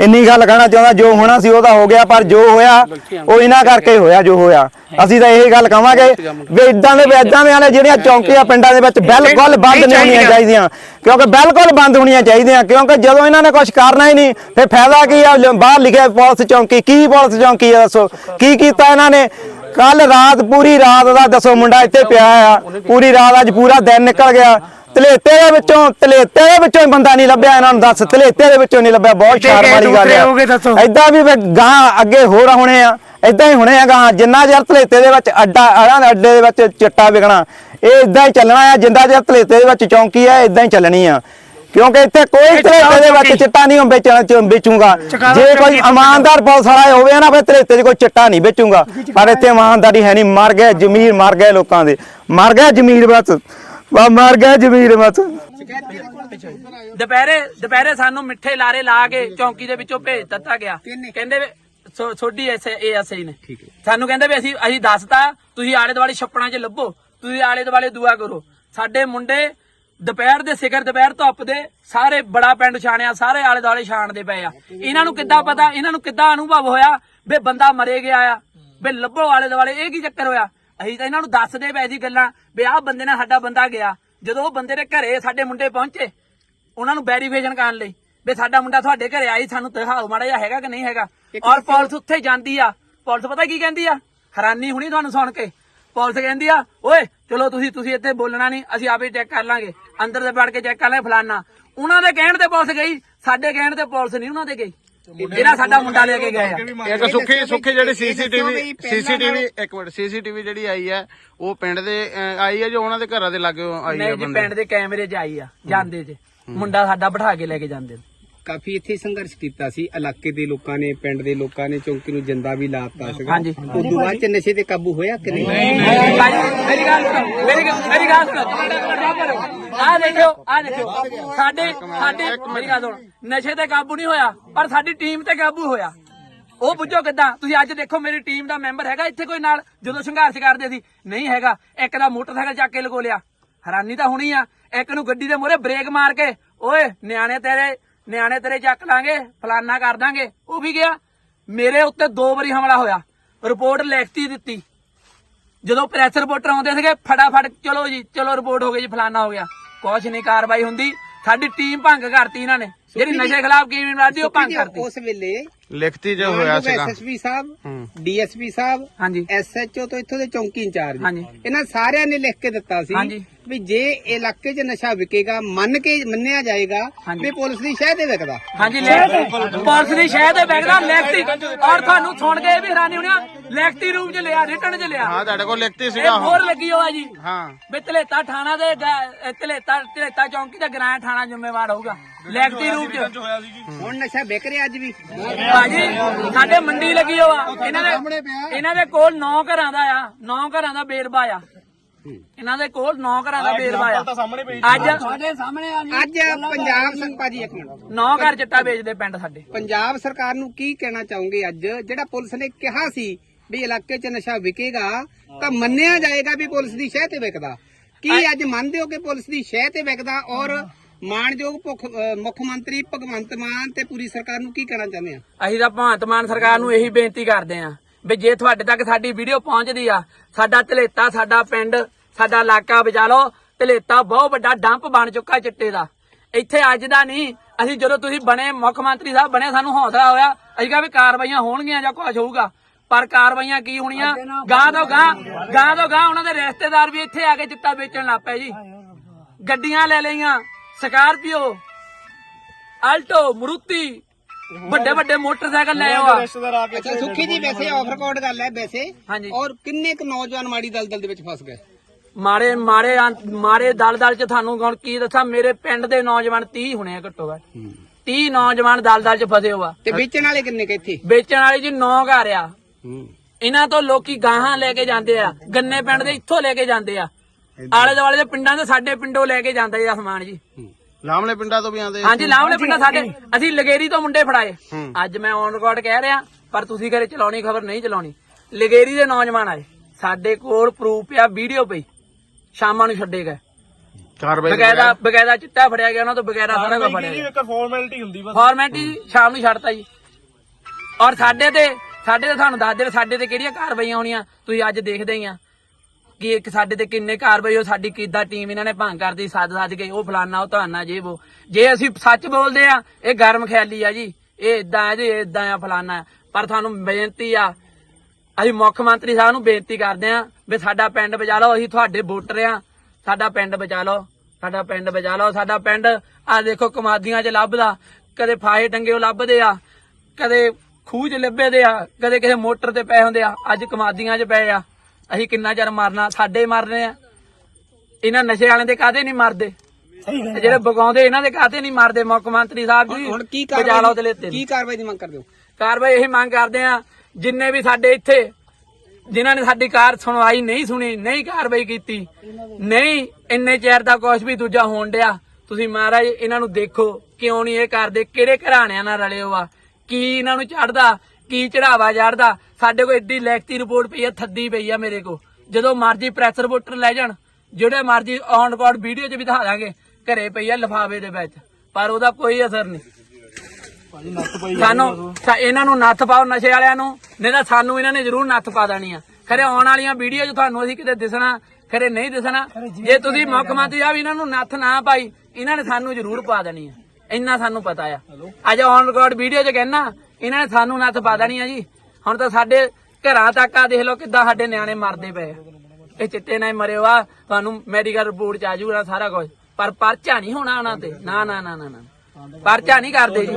ਇੰਨੀ ਗੱਲ ਕਹਿਣਾ ਚਾਹੁੰਦਾ ਜੋ ਹੋਣਾ ਸੀ ਉਹ ਤਾਂ ਹੋ ਗਿਆ ਪਰ ਜੋ ਹੋਇਆ ਉਹ ਇਹਨਾਂ ਕਰਕੇ। ਹੋਇਆ ਜੋ ਹੋਇਆ। ਅਸੀਂ ਤਾਂ ਇਹ ਗੱਲ ਕਹਾਂਗੇ ਵੀ ਇਦਾਂ ਦੇ ਇਦਾਂ ਦੇ ਜਿਹੜੀਆਂ ਚੌਂਕੀਆਂ ਪਿੰਡਾਂ ਦੇ ਵਿੱਚ ਬਿਲਕੁਲ ਬੰਦ ਨਹੀਂ ਹੋਣੀਆਂ ਚਾਹੀਦੀਆਂ। ਕਿਉਂਕਿ ਬਿਲਕੁਲ ਬੰਦ ਹੋਣੀਆਂ ਚਾਹੀਦੀਆਂ। ਕਿਉਂਕਿ ਜਦੋਂ ਇਹਨਾਂ ਨੇ ਕੁਝ ਕਰਨਾ ਹੀ ਨਹੀਂ ਫਿਰ ਫਾਇਦਾ ਕੀ ਆ? ਬਾਹਰ ਲਿਖਿਆ ਪੁਲਿਸ ਚੌਂਕੀ ਕੀ ਪੁਲਿਸ ਚੌਂਕੀ ਆ ਦੱਸੋ? ਕੀ ਕੀਤਾ ਇਹਨਾਂ ਨੇ? ਕੱਲ ਰਾਤ ਪੂਰੀ ਰਾਤ ਦਾ ਦੱਸੋ ਮੁੰਡਾ ਇੱਥੇ ਪਿਆ ਆ। ਪੂਰੀ ਰਾਤ ਅੱਜ ਪੂਰਾ ਦਿਨ ਨਿਕਲ ਗਿਆ। ਤਲੇਤੇ ਦੇ ਵਿੱਚੋਂ ਤਲੇਤੇ ਦੇ ਵਿੱਚੋਂ ਹੀ ਬੰਦਾ ਨਹੀਂ ਲੱਭਿਆ ਇਹਨਾਂ ਨੂੰ ਦੱਸ। ਤਲੇਤੇ ਦੇ ਵਿੱਚੋਂ ਨਹੀਂ ਲੱਭਿਆ ਬਹੁਤ ਸ਼ਰਮ ਵਾਲੀ ਗੱਲ ਆ। ਐਦਾਂ ਵੀ ਗਾਂ ਅੱਗੇ ਹੋਰ ਹੋਣੇ ਆ। ਐਦਾਂ ਹੀ ਹੋਣੇ ਆ ਗਾਂ ਜਿੰਨਾ ਚਿਰ ਤਲੇਤੇ ਦੇ ਵਿੱਚ ਅੱਡਾ ਅੜਾਂ ਅੱਡੇ ਦੇ ਵਿੱਚ ਚਿੱਟਾ ਵਿਕਣਾ ਇਹ ਇਦਾਂ ਹੀ ਚੱਲਣਾ ਆ ਜਿੰਦਾ ਚਿਰ ਤਲੇਤੇ ਦੇ ਵਿੱਚ ਚੌਂਕੀ ਆ ਇਦਾਂ ਹੀ ਚੱਲਣੀ ਆ। ਕਿਉਂਕਿ ਇੱਥੇ ਕੋਈ ਤਲੇਤੇ ਦੇ ਵਿੱਚ ਚਿੱਟਾ ਨਹੀਂ ਵੇਚਣਾ ਚ- ਵੇਚੂਗਾ। ਜੇ ਕੋਈ ਇਮਾਨਦਾਰ ਪੁਲਿਸ ਵਾਲਾ ਹੋਵੇ ਨਾ ਫਿਰ ਤਲੇਤੇ 'ਚ ਕੋਈ ਚਿੱਟਾ ਨਹੀਂ ਵੇਚੂਗਾ। ਪਰ ਇੱਥੇ ਇਮਾਨਦਾਰੀ ਹੈ ਨਹੀਂ ਮਰ ਗਏ ਜ਼ਮੀਰ ਮਰ ਗਏ ਲੋਕਾਂ ਦੇ। ਮਰ ਗਿਆ ਜ਼ਮੀਰ ਬਸ। ਵਾ ਮਰ ਗਿਆ ਜ਼ਮੀਰ ਬਸ। ਦੁਪਹਿਰੇ ਦੁਪਹਿਰੇ ਸਾਨੂੰ ਮਿੱਠੇ ਲਾਰੇ ਲਾ ਕੇ ਚੌਂਕੀ ਦੇ ਵਿੱਚੋਂ ਭੇਜ ਦਿੱਤਾ ਗਿਆ। ਕਹਿੰਦੇ ਵੀ ਸੋ- ਸੋਢੀ ਐਸੇ ਨੇ। ਸਾਨੂੰ ਕਹਿੰਦੇ ਵੀ ਅਸੀਂ ਅਸੀਂ ਦੱਸਤਾ ਤੁਸੀਂ ਆਲੇ ਦੁਆਲੇ ਛੱਪੜਾਂ 'ਚ ਲੱਭੋ ਤੁਸੀਂ ਆਲੇ ਦੁਆਲੇ ਦੁਆ ਕਰੋ। ਸਾਡੇ ਮੁੰਡੇ ਦੁਪਹਿਰ ਦੇ ਸਿਖਰ ਦੁਪਹਿਰ ਧੁੱਪ ਦੇ ਸਾਰੇ ਬੜਾ ਪਿੰਡ ਛਾਣਿਆ ਸਾਰੇ ਆਲੇ ਦੁਆਲੇ ਛਾਣਦੇ ਪਏ ਆ। ਇਹਨਾਂ ਨੂੰ ਕਿੱਦਾਂ ਪਤਾ? ਇਹਨਾਂ ਨੂੰ ਕਿੱਦਾਂ ਅਨੁਭਵ ਹੋਇਆ? ਵੀ ਬੰਦਾ ਮਰੇ ਗਿਆ ਆ ਵੀ ਲੱਭੋ ਆਲੇ ਦੁਆਲੇ ਇਹ ਕੀ ਚੱਕਰ ਹੋਇਆ? ਅਸੀਂ ਤਾਂ ਇਹਨਾਂ ਨੂੰ ਦੱਸਦੇ ਪਏ ਸੀ ਗੱਲਾਂ ਵੀ ਆਹ ਬੰਦੇ ਨਾਲ ਸਾਡਾ ਬੰਦਾ ਗਿਆ। ਜਦੋਂ ਉਹ ਬੰਦੇ ਦੇ ਘਰੇ ਸਾਡੇ ਮੁੰਡੇ ਪਹੁੰਚੇ ਉਹਨਾਂ ਨੂੰ ਵੈਰੀਫਿਕੇਸ਼ਨ ਕਰਨ ਲਈ ਵੀ ਸਾਡਾ ਮੁੰਡਾ ਤੁਹਾਡੇ ਘਰੇ ਆਈ ਸਾਨੂੰ ਦਿਖਾਓ ਮਾੜਾ ਜਿਹਾ ਹੈਗਾ ਕਿ ਨਹੀਂ ਹੈਗਾ। ਔਰ ਪੁਲਿਸ ਉੱਥੇ ਜਾਂਦੀ ਆ। ਪੁਲਿਸ ਪਤਾ ਕੀ ਕਹਿੰਦੀ ਆ? ਹੈਰਾਨੀ ਹੁਣੀ ਤੁਹਾਨੂੰ ਸੁਣ ਕੇ। ਪੁਲਿਸ ਕਹਿੰਦੀ ਆ ਓਏ ਚਲੋ ਤੁਸੀਂ ਤੁਸੀਂ ਇੱਥੇ ਬੋਲਣਾ ਨਹੀਂ ਅਸੀਂ ਆਪੇ ਚੈੱਕ ਕਰ ਲਾਂਗੇ। ਅੰਦਰ ਦੇ ਵੜ ਕੇ ਚੈੱਕ ਕਰ ਲਾਂਗੇ ਫਲਾਨਾ। ਉਹਨਾਂ ਦੇ ਕਹਿਣ ਤੇ ਪੁਲਿਸ ਗਈ ਸਾਡੇ ਕਹਿਣ ਤੇ ਪੁਲਿਸ ਨਹੀਂ ਉਹਨਾਂ ਦੇ ਗਈ। ਜਿਹੜਾ ਸਾਡਾ ਮੁੰਡਾ ਲੈ ਕੇ ਗਏ ਆ। ਇੱਕ ਸੁੱਖੀ ਸੁੱਖੀ ਜਿਹੜੀ ਸੀਸੀਟੀਵੀ ਸੀਸੀਟੀਵੀ ਇੱਕ ਮਿੰਟ ਸੀਸੀਟੀਵੀ ਜਿਹੜੀ ਆਈ ਹੈ ਉਹ ਪਿੰਡ ਦੇ ਆਈ ਹੈ ਜੋ ਉਹਨਾਂ ਦੇ ਘਰਾਂ ਦੇ ਲਾਗੇ ਆਈ ਹੈ ਬੰਦੇ? ਪਿੰਡ ਦੇ ਕੈਮਰੇ 'ਚ ਆਈ ਆ ਜਾਂਦੇ 'ਚ ਮੁੰਡਾ ਸਾਡਾ ਬਿਠਾ ਕੇ ਲੈ ਕੇ ਜਾਂਦੇ ਨੇ। ਕਾਫੀ ਇੱਥੇ ਸੰਘਰਸ਼ ਕੀਤਾ ਸੀ ਇਲਾਕੇ ਦੇ ਲੋਕਾਂ ਨੇ ਪਿੰਡ ਦੇ ਲੋਕਾਂ ਨੇ ਚੌਂਕੀ ਨੂੰ ਜਿੰਦਾ ਵੀ ਲਾਤਾ ਸੀਗਾ। ਹਾਂਜੀ। ਉਸ ਤੋਂ ਬਾਅਦ ਚ ਨਸ਼ੇ ਤੇ ਕਾਬੂ ਹੋਇਆ ਕਿ ਨਹੀਂ? ਮੇਰੀ ਗੱਲ ਸੁਣੋ ਮੇਰੀ ਗੱਲ- ਮੇਰੀ ਗੱਲ ਸੁਣੋ ਆ ਦੇਖਿਓ ਆ ਦੇਖਿਓ। ਸਾਡੇ ਸਾਡੇ ਮੇਰੀ ਗੱਲ ਸੁਣੋ। ਨਸ਼ੇ ਤੇ ਕਾਬੂ ਨਹੀਂ ਹੋਇਆ, ਪਰ ਸਾਡੀ ਟੀਮ ਤੇ ਕਾਬੂ ਹੋਇਆ। ਉਹ ਪੁੱਛੋ ਕਿੱਦਾਂ? ਤੁਸੀਂ ਅੱਜ ਦੇਖੋ, ਮੇਰੀ ਟੀਮ ਦਾ ਮੈਂਬਰ ਹੈਗਾ ਇੱਥੇ ਕੋਈ ਨਾਲ, ਜਦੋਂ ਸੰਘਰਸ਼ ਕਰਦੇ ਸੀ। ਨਹੀਂ ਹੈਗਾ। ਇੱਕ ਦਾ ਮੋਟਰਸਾਈਕਲ ਚੱਕ ਕੇ ਲਗੋ ਲਿਆ। ਹੈਰਾਨੀ ਤਾਂ ਹੋਣੀ ਆ। ਇੱਕ ਨੂੰ ਗੱਡੀ ਦੇ ਮੂਹਰੇ ਬ੍ਰੇਕ ਮਾਰ ਕੇ, ਓਏ, ਨਿਆਣੇ ਤੇਰੇ ਨਿਆਣੇ ਤੇਰੇ ਚੱਕ ਲਾਂਗੇ, ਫਲਾਨਾ ਕਰ ਦਾਂਗੇ। ਉਹ ਵੀ ਗਿਆ। ਮੇਰੇ ਉੱਤੇ ਦੋ ਵਾਰੀ ਹਮਲਾ ਹੋਇਆ। ਰਿਪੋਰਟ ਲਿਖਤੀ ਦਿੱਤੀ। ਜਦੋਂ ਪ੍ਰੈਸ ਰਿਪੋਰਟਰ ਆਉਂਦੇ ਸੀਗੇ ਫਟਾਫਟ ਚਲੋ ਜੀ ਚਲੋ ਰਿਪੋਰਟ ਹੋ ਗਈ ਜੀ ਫਲਾਨਾ ਹੋ ਗਿਆ। ਕੁਛ ਨਹੀਂ ਕਾਰਵਾਈ ਹੁੰਦੀ। ਸਾਡੀ ਟੀਮ ਭੰਗ ਕਰਤੀ ਇਹਨਾਂ ਨੇ। ਜਿਹੜੀ ਨਸ਼ੇ ਖਿਲਾਫ ਕੀ ਲੜਦੀ ਉਹ ਭੰਗ ਕਰਤੀ। ਉਸ ਵੇਲੇ ਲਿਖਤੀ ਜੋ ਹੋਇਆ ਸੀਗਾ। ਐਸਐਸਪੀ ਸਾਹਿਬ। ਡੀਐਸਪੀ ਸਾਹਿਬ ਹਾਂਜੀ। ਐਸਐਚਓ ਤੋਂ ਇੱਥੋਂ ਦੇ ਚੌਂਕੀ ਇੰਚਾਰਜ। ਹਾਂਜੀ। ਇਹਨਾਂ ਸਾਰਿਆਂ ਨੇ ਲਿਖ ਕੇ ਦਿੱਤਾ ਸੀ ਹਾਂਜੀ। ਵੀ ਜੇ ਇਲਾਕੇ 'ਚ ਨਸ਼ਾ ਵਿਕੇਗਾ ਮੰਨ ਕੇ ਮੰਨਿਆ ਜਾਏਗਾ। ਵੀ ਪੁਲਿਸ ਦੀ ਸ਼ਹਿ ਤੇ ਵਿਕਦਾ। ਹਾਂਜੀ ਪੁਲਿਸ ਦੀ ਸ਼ਹਿਰ ਦੇ ਬੈਗਦਾ ਲੈਕਤੀ। ਔਰ ਤੁਹਾਨੂੰ ਸੁਣ ਕੇ ਇਹ ਵੀ ਹੈਰਾਨੀ ਹੋਣੀ ਆ ਲੈਕਤੀ ਰੂਪ ਚ ਲਿਆ ਰਿਟਰਨ ਚ ਲਿਆ। ਹਾਂ ਤੁਹਾਡੇ ਕੋਲ ਲਿਖਤੀ ਸੀਗਾ। ਮੋਹਰ ਲੱਗੀ ਹੋਆ ਜੀ। ਹਾਂ। ਵੀ ਧਲੇਤਾ ਥਾਣਾ ਦੇ ਧਲੇਤਾ ਧਲੇਤਾ ਚੌਂਕੀ ਦਾ ਗ੍ਰਾਂ ਥਾਣਾ ਜ਼ਿੰਮੇਵਾਰ ਹੋਊਗਾ ਲੈਕਤੀ ਰੂਪ ਚ। ਹੁਣ ਨਸ਼ਾ ਵਿਕ ਰਿਹਾ ਅੱਜ ਵੀ। ਭਾਜੀ ਸਾਡੇ ਮੰਡੀ ਲੱਗੀ ਹੋਆ। ਇਹਨਾਂ ਦੇ ਇਹਨਾਂ ਦੇ ਕੋਲ 9 ਘਰਾਂ ਦਾ ਆ 9 ਘਰਾਂ ਦਾ ਬੇਰਬਾ ਆ। ਇਹਨਾਂ ਦੇ ਕੋਲ 9 ਘਰਾਂ ਦਾ ਬੇਰਬਾ ਆ। ਅੱਜ ਸਾਡੇ ਸਾਹਮਣੇ ਆ ਅੱਜ ਪੰਜਾਬ ਸਰ ਭਾਜੀ ਇੱਕ ਮਿੰਟ। 9 ਘਰ ਚਿੱਟਾ ਵੇਚਦੇ ਪਿੰਡ ਸਾਡੇ। ਪੰਜਾਬ ਸਰਕਾਰ ਨੂੰ ਕੀ ਕਹਿਣਾ ਚਾਹੋਗੇ ਅੱਜ? ਜਿਹੜਾ ਪੁਲਿਸ ਨੇ ਕਿਹਾ ਸੀ ਵੀ ਇਲਾਕੇ 'ਚ ਨਸ਼ਾ ਵਿਕੇਗਾ ਤਾਂ ਮੰਨਿਆ ਜਾਏਗਾ ਵੀ ਪੁਲਿਸ ਦੀ ਸ਼ਹਿ ਤੇ ਵਿਕਦਾ। ਕੀ ਅੱਜ ਮੰਨਦੇ ਹੋ ਕਿ ਪੁਲਿਸ ਦੀ ਸ਼ਹਿ ਤੇ ਵਿਕਦਾ? ਔਰ ਮਾਨਯੋਗ ਮੁੱਖ ਮੰਤਰੀ ਭਗਵੰਤ ਮਾਨ ਤੇ ਪੂਰੀ ਸਰਕਾਰ ਨੂੰ ਕੀ ਕਹਿਣਾ ਚਾਹੁੰਦੇ ਆ? ਅਸੀਂ ਤਾਂ ਭਗਵੰਤ ਮਾਨ ਸਰਕਾਰ ਨੂੰ ਇਹੀ ਬੇਨਤੀ ਕਰਦੇ ਆਂ ਵੀ ਜੇ ਤੁਹਾਡੇ ਤੱਕ ਸਾਡੀ ਵੀਡੀਓ ਪਹੁੰਚਦੀ ਆ ਸਾਡਾ ਧਲੇਤਾ ਸਾਡਾ ਪਿੰਡ ਸਾਡਾ ਇਲਾਕਾ ਬਚਾ ਲਓ ਧਲੇਤਾ ਬਹੁਤ ਵੱਡਾ ਡੰਪ ਬਣ ਚੁੱਕਾ ਚਿੱਟੇ ਦਾ। ਇੱਥੇ ਅੱਜ ਦਾ ਨਹੀਂ ਅਸੀਂ ਜਦੋਂ ਤੁਸੀਂ ਬਣੇ ਮੁੱਖ ਮੰਤਰੀ ਸਾਹਿਬ ਬਣੇ ਸਾਨੂੰ ਹੌਸਲਾ ਹੋਇਆ ਅਸੀਂ ਕਿਹਾ ਵੀ ਕਾਰਵਾਈਆਂ ਹੋਣਗੀਆਂ ਜਾਂ ਕੁਝ ਹੋਊਗਾ। ਪਰ ਕਾਰਵਾਈਆਂ ਕੀ ਹੋਣੀਆਂ? ਗਾਂ ਤੋਂ ਗਾਂ ਗਾਂ ਤੋਂ ਗਾਂ ਉਹਨਾਂ ਦੇ ਰਿਸ਼ਤੇਦਾਰ ਵੀ ਇੱਥੇ ਆ ਕੇ ਚਿੱਟਾ ਵੇਚਣ ਲੱਗ ਪਏ ਜੀ। ਗੱਡੀਆਂ ਲੈ ਲਈਆਂ ਸਕਾਰਪੀਓ ਆਲਟੋ ਮਰੂਤੀ ਵੱਡੇ ਵੱਡੇ ਮੋਟਰਸਾਈਕਲ ਲੈ ਆਓ ਅੱਛਾ ਸੁਖੀ ਜੀ ਵੈਸੇ ਆਫ ਰਿਕਾਰਡ ਗੱਲ ਹੈ ਵੈਸੇ। ਹਾਂਜੀ। ਔਰ ਕਿੰਨੇ ਕੁ ਨੌਜਵਾਨ ਮਾੜੀ ਦਲਦਲ ਦੇ ਵਿੱਚ ਫਸ ਗਏ? ਮਾਰੇ ਮਾਰੇ ਮਾਰੇ ਦਲ ਦਲ ਚ ਤੁਹਾਨੂੰ ਹੁਣ ਕੀ ਦੱਸਾਂ ਮੇਰੇ ਪਿੰਡ ਦੇ ਨੌਜਵਾਨ 30 ਹੋਣੇ ਆ ਘੱਟੋ ਘੱਟ। 30 ਨੌਜਵਾਨ ਦਲ ਦਲ ਚ ਫਸੇ ਹੋਆ ਤੇ ਵੇਚਣ ਵਾਲੇ ਕਿੰਨੇ ਕੁ ਇੱਥੇ? ਵੇਚਣ ਵਾਲੇ ਜੀ 9 ਘਰ ਆ। ਇਹਨਾਂ ਤੋਂ ਲੋਕੀ ਗਾਹਾਂ ਲੈ ਕੇ ਜਾਂਦੇ ਆ ਗੰਨੇ ਪਿੰਡ ਦੇ ਇੱਥੋਂ ਲੈ ਕੇ ਜਾਂਦੇ ਆ। ਆਲੇ ਦੁਆਲੇ ਦੇ ਪਿੰਡਾਂ ਦੇ ਸਾਡੇ ਪਿੰਡੋਂ ਲੈ ਕੇ ਜਾਂਦੇ ਆ ਸਮਾਨ ਜੀ। ਲਾਮਲੇ ਪਿੰਡਾਂ ਤੋਂ ਵੀ ਆਉਂਦੇ ਹਾਂਜੀ ਲਾਵਲੇ ਪਿੰਡਾਂ ਸਾਡੇ ਅਸੀਂ ਲਗੇਰੀ ਤੋਂ ਮੁੰਡੇ ਫੜਾਏ। ਅੱਜ ਮੈਂ ਔਨ ਰਿਕਾਰਡ ਕਹਿ ਰਿਹਾ ਪਰ ਤੁਸੀਂ ਘਰੇ ਚਲਾਉਣੀ ਖਬਰ ਨਹੀਂ ਚਲਾਉਣੀ। ਲਗੇਰੀ ਦੇ ਨੌਜਵਾਨ ਆਏ। ਸਾਡੇ ਕੋਲ ਪ੍ਰੂਫ ਆ ਵੀਡੀਓ ਪਈ। ਸ਼ਾਮਾਂ ਨੂੰ ਛੱਡੇ ਗਏ। ਕਾਰਵਾਈ ਬਕਾਇਦਾ ਬਕਾਇਦਾ ਚਿੱਟਾ ਫੜਿਆ ਗਿਆ ਉਹਨਾਂ ਤੋਂ ਬਕਾਇਦਾ ਸਾਰਾ ਕੁਝ ਫੜਿਆ ਗਿਆ। ਇੱਕ ਫਾਰਮੈਲਿਟੀ ਹੁੰਦੀ ਬਸ। ਫਾਰਮੈਲਿਟੀ ਸ਼ਾਮ ਨੂੰ ਛੱਡਤਾ ਜੀ। ਔਰ ਸਾਡੇ ਤੇ ਸਾਡੇ ਤੇ ਤੁਹਾਨੂੰ ਦੱਸ ਦੇ ਸਾਡੇ ਤੇ ਕਿਹੜੀਆਂ ਕਾਰਵਾਈਆਂ ਹੋਣੀਆਂ ਤੁਸੀਂ ਅੱਜ ਦੇਖਦੇ ਹੀ ਆ। ਕਿ ਇੱਕ ਸਾਡੇ ਤੇ ਕਿੰਨੇ ਕਾਰਵਾਈ ਹੋ ਸਾਡੀ ਕਿੱਦਾਂ ਟੀਮ ਇਹਨਾਂ ਨੇ ਭੰਗ ਕਰਦੀ ਸੱਦ ਸੱਦ ਕੇ, ਉਹ ਫਲਾਨਾ, ਉਹ ਧਾਨਾ, ਜੇ ਉਹ ਜੇ ਅਸੀਂ ਸੱਚ ਬੋਲਦੇ ਆ, ਇਹ ਗਰਮ ਖਿਆਲੀ ਆ ਜੀ। ਇਹ ਇਦਾਂ ਹੈ ਜੀ ਇਦਾਂ ਆ ਫਲਾਨਾ। ਪਰ ਤੁਹਾਨੂੰ ਬੇਨਤੀ ਆ, ਅਸੀਂ ਮੁੱਖ ਮੰਤਰੀ ਸਾਹਿਬ ਨੂੰ ਬੇਨਤੀ ਕਰਦੇ ਆ ਵੀ ਸਾਡਾ ਪਿੰਡ ਬਚਾ ਲਓ, ਅਸੀਂ ਤੁਹਾਡੇ ਵੋਟਰ ਆ। ਸਾਡਾ ਪਿੰਡ ਬਚਾ ਲਓ, ਸਾਡਾ ਪਿੰਡ ਬਚਾ ਲਓ, ਸਾਡਾ ਪਿੰਡ ਆ ਦੇਖੋ ਕਮਾਦੀਆਂ 'ਚ ਲੱਭਦਾ। ਕਦੇ ਫਾਹੇ ਟੰਗੇ ਉਹ ਲੱਭਦੇ ਆ, ਕਦੇ ਖੂਹ 'ਚ ਦੇ ਆ, ਕਦੇ ਕਿਸੇ ਮੋਟਰ ਤੇ ਪਏ ਹੁੰਦੇ ਆ, ਅੱਜ ਕਮਾਦੀਆਂ 'ਚ ਪਏ ਆ। ਅਸੀਂ ਕਿੰਨਾ ਚਿਰ ਮਰਨਾ ਸਾਡੇ ਮਰਨੇ ਆ। ਇਹਨਾਂ ਨਸ਼ੇ ਵਾਲਿਆਂ ਦੇ ਕਾਹਦੇ ਨਹੀਂ ਮਰਦੇ? ਤੇ ਜਿਹੜੇ ਬਗਾਉਂਦੇ ਇਹਨਾਂ ਦੇ ਕਾਹਦੇ ਨਹੀਂ ਮਰਦੇ? ਮੁੱਖ ਮੰਤਰੀ ਸਾਹਿਬ ਜੀ ਹੁਣ ਤੇ ਲੈਤੇ ਕੀ ਕਾਰਵਾਈ ਦੀ ਮੰਗ ਕਰਦੇ ਹੋ? ਕਾਰਵਾਈ ਇਹ ਮੰਗ ਕਰਦੇ ਆ ਜਿੰਨੇ ਵੀ ਸਾਡੇ ਇੱਥੇ ਜਿਨ੍ਹਾਂ ਨੇ ਸਾਡੀ ਕਾਰ ਸੁਣਵਾਈ ਨਹੀਂ ਸੁਣੀ ਨਹੀਂ ਕਾਰਵਾਈ ਕੀਤੀ ਨਹੀਂ ਇੰਨੇ ਚਿਰ ਦਾ ਕੁਝ ਵੀ ਦੂਜਾ ਹੋਣ ਡਿਆ ਤੁਸੀਂ ਮਹਾਰਾਜ ਇਹਨਾਂ ਨੂੰ ਦੇਖੋ ਕਿਉਂ ਨਹੀਂ ਇਹ ਕਰਦੇ ਕਿਹੜੇ ਘਰਾਣਿਆਂ ਨਾਲ ਰਲੇ ਹੋ ਆ ਕੀ ਇਹਨਾਂ ਨੂੰ ਚੜਦਾ ਕੀ ਚੜਾਵਾ ਚੜਦਾ ਸਾਡੇ ਕੋਲ ਏਡੀ ਲੈਕਤੀ ਰਿਪੋਰਟ ਪਈ ਆ ਥੱਦੀ ਪਈ ਆ ਮੇਰੇ ਕੋਲ। ਜਦੋਂ ਮਰਜ਼ੀ ਪ੍ਰੈਸ ਰਿਪੋਰਟਰ ਲੈ ਜਾਣ ਜਿਹੜੇ ਮਰਜ਼ੀ ਔਨ ਰਿਕਾਰਡ ਵੀਡੀਓ 'ਚ ਵੀ ਦਿਖਾ ਦਾਂਗੇ ਘਰੇ ਪਈ ਆ ਲਿਫਾਫੇ ਦੇ ਵਿੱਚ। ਪਰ ਉਹਦਾ ਕੋਈ ਅਸਰ ਨਹੀਂ। ਸਾਨੂੰ ਇਹਨਾਂ ਨੂੰ ਨੱਥ ਪਾਓ ਨਸ਼ੇ ਵਾਲਿਆਂ ਨੂੰ। ਨਹੀਂ ਤਾਂ ਸਾਨੂੰ ਇਹਨਾਂ ਨੇ ਜ਼ਰੂਰ ਨੱਥ ਪਾ ਦੇਣੀ ਆ। ਖਰੇ ਆਉਣ ਵਾਲੀਆਂ ਵੀਡੀਓ 'ਚ ਤੁਹਾਨੂੰ ਅਸੀਂ ਕਿਤੇ ਦਿਸਣਾ ਖਰੇ ਨਹੀਂ ਦਿਸਣਾ? ਜੇ ਤੁਸੀਂ ਮੁੱਖ ਮੰਤਰੀ ਸਾਹਿਬ ਇਹਨਾਂ ਨੂੰ ਨੱਥ ਨਾ ਪਾਈ ਇਹਨਾਂ ਨੇ ਸਾਨੂੰ ਜ਼ਰੂਰ ਪਾ ਦੇਣੀ ਆ। ਇੰਨਾ ਸਾਨੂੰ ਪਤਾ ਆ। ਅੱਜ ਔਨ ਰਿਕਾਰਡ ਵੀਡੀਓ 'ਚ ਕਹਿਣਾ ਇਹਨਾਂ ਨੇ ਸਾਨੂੰ ਨੱਥ ਪਾ ਦੇਣੀ ਆ ਜੀ। ਹੁਣ ਤਾਂ ਸਾਡੇ ਘਰਾਂ ਤੱਕ ਆ ਦੇਖ ਲਓ ਕਿੱਦਾਂ ਸਾਡੇ ਨਿਆਣੇ ਮਰਦੇ ਪਏ ਆ। ਇਹ ਚਿੱਟੇ ਨਾਲ ਮਰੇ ਵਾ ਤੁਹਾਨੂੰ ਮੈਡੀਕਲ ਰਿਪੋਰਟ ਚ ਆ ਜਾਊਗਾ ਸਾਰਾ ਕੁਝ। ਪਰ ਪਰਚਾ ਨਹੀਂ ਹੋਣਾ ਉਹਨਾਂ ਤੇ। ਨਾ ਨਾ ਨਾ ਨਾ ਨਾ। ਪਰਚਾ ਨਹੀਂ ਕਰਦੇ ਜੀ।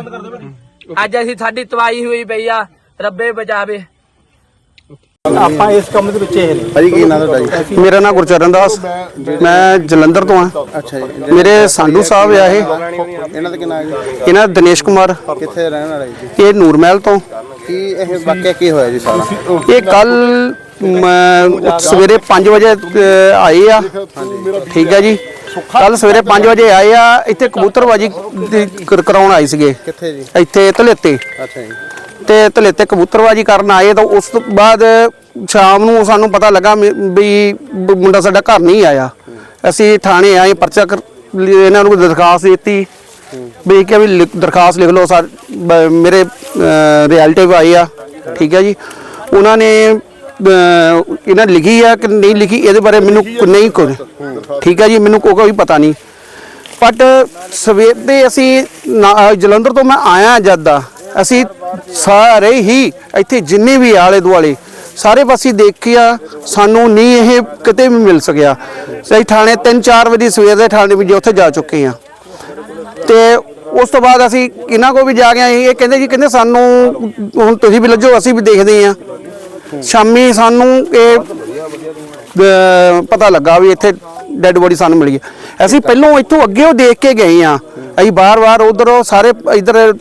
ਅੱਜ ਅਸੀਂ ਸਾਡੀ ਤਵਾਈ ਹੋਈ ਪਈ ਆ। ਰੱਬੇ ਬਚਾਵੇ। ਆਪਾਂ ਇਸ ਕੰਮ ਦੇ ਵਿੱਚ ਇਹ ਨੇ ਭਾਜੀ ਕੀ ਨਾਂ ਤੁਹਾਡਾ ਜੀ? ਮੇਰਾ ਨਾਮ ਗੁਰਚਰਨ ਦਾਸ। ਮੈਂ ਜਲੰਧਰ ਤੋਂ ਆ ਅੱਛਾ ਜੀ ਮੇਰੇ ਸੰਧੂ ਸਾਹਿਬ ਆ ਇਹ। ਇਹਨਾਂ ਦਾ ਕੀ ਨਾਂ ਹੈ ਜੀ? ਇਹਨਾਂ ਦਿਨੇਸ਼ ਕੁਮਾਰ। ਕਿੱਥੇ ਰਹਿਣ ਵਾਲੇ ਜੀ? ਇਹ ਨੂਰਮਹਿਲ ਤੋਂ। ਕੀ ਇਹ ਵਾਕਿਆ ਕੀ ਹੋਇਆ ਜੀ ਸਾਰਾ? ਇਹ ਕੱਲ ਸਵੇਰੇ 5 ਵਜੇ ਆਏ ਆ। ਠੀਕ ਹੈ ਜੀ। ਕੱਲ ਸਵੇਰੇ 5 ਵਜੇ ਆਏ ਆ। ਇੱਥੇ ਕਬੂਤਰਬਾਜੀ ਕਰਾਉਣ ਆਏ ਸੀਗੇ। ਕਿੱਥੇ ਜੀ? ਇੱਥੇ ਧਲੇਤੇ। ਅੱਛਾ ਜੀ। ਤੇ ਧਲੇਤੇ ਕਬੂਤਰਬਾਜੀ ਕਰਨ ਆਏ ਤਾਂ ਉਸ ਤੋਂ ਬਾਅਦ ਸ਼ਾਮ ਨੂੰ ਸਾਨੂੰ ਪਤਾ ਲੱਗਾ ਵੀ ਵੀ ਮੁੰਡਾ ਸਾਡਾ ਘਰ ਨਹੀਂ ਆਇਆ। ਅਸੀਂ ਥਾਣੇ ਆਏ, ਪਰਚਾ ਕਰ ਇਹਨਾਂ ਨੂੰ ਦਰਖਾਸਤ ਦਿੱਤੀ ਵੀ ਕਿ ਵੀ ਲਿਖ- ਦਰਖਾਸਤ ਲਿਖ ਲਓ ਸਰ ਮੇਰੇ ਰਿਐਲਿਟਿਵ ਆਏ ਆ, ਠੀਕ ਹੈ ਜੀ। ਉਹਨਾਂ ਨੇ ਇਹਨਾਂ ਲਿਖੀ ਆ ਕਿ ਨਹੀਂ ਲਿਖੀ, ਇਹਦੇ ਬਾਰੇ ਮੈਨੂੰ ਨਹੀਂ ਕੁਝ, ਠੀਕ ਹੈ ਜੀ, ਮੈਨੂੰ ਕੋਈ ਪਤਾ ਨਹੀਂ। ਬਟ ਸਵੇਰ ਦੇ ਅਸੀਂ ਨਾ- ਜਲੰਧਰ ਤੋਂ ਮੈਂ ਆਇਆ ਜਦ ਦਾ, ਅਸੀਂ ਸਾਰੇ ਹੀ ਇੱਥੇ ਜਿੰਨੇ ਵੀ ਆਲੇ ਦੁਆਲੇ, ਸਾਰੇ ਪਾਸੇ ਦੇਖਿਆ ਸਾਨੂੰ ਨਹੀਂ ਇਹ ਕਿਤੇ ਵੀ ਮਿਲ ਸਕਿਆ। ਸਹੀ ਥਾਣੇ 3-4 ਵਜੇ ਸਵੇਰ ਦੇ ਥਾਣੇ ਵੀ ਉੱਥੇ ਜਾ ਚੁੱਕੇ ਆ ਤੇ ਉਸ ਤੋਂ ਬਾਅਦ ਅਸੀਂ ਇਹਨਾਂ ਕੋ ਵੀ ਜਾ ਕੇ ਇਹ ਕਹਿੰਦੇ ਜੀ, ਕਹਿੰਦੇ ਸਾਨੂੰ ਹੁਣ ਤੁਸੀਂ ਵੀ ਲੱਜੋ, ਅਸੀਂ ਵੀ ਦੇਖਦੇ ਆ ਸ਼ਾਮੀ ਸਾਨੂੰ ਇਹ ਪਤਾ ਲੱਗਾ ਵੀ ਇੱਥੇ ਡੈੱਡ ਬੋਡੀ ਸਾਨੂੰ ਮਿਲੀ ਹੈ। ਅਸੀਂ ਪਹਿਲੋਂ ਇੱਥੋਂ ਅੱਗੇ ਉਹ ਦੇਖ ਕੇ ਗਏ ਆ ਅਸੀਂ ਬਾਰ-ਬਾਰ ਉਧਰ ਸਾਰੇ ਇਧਰ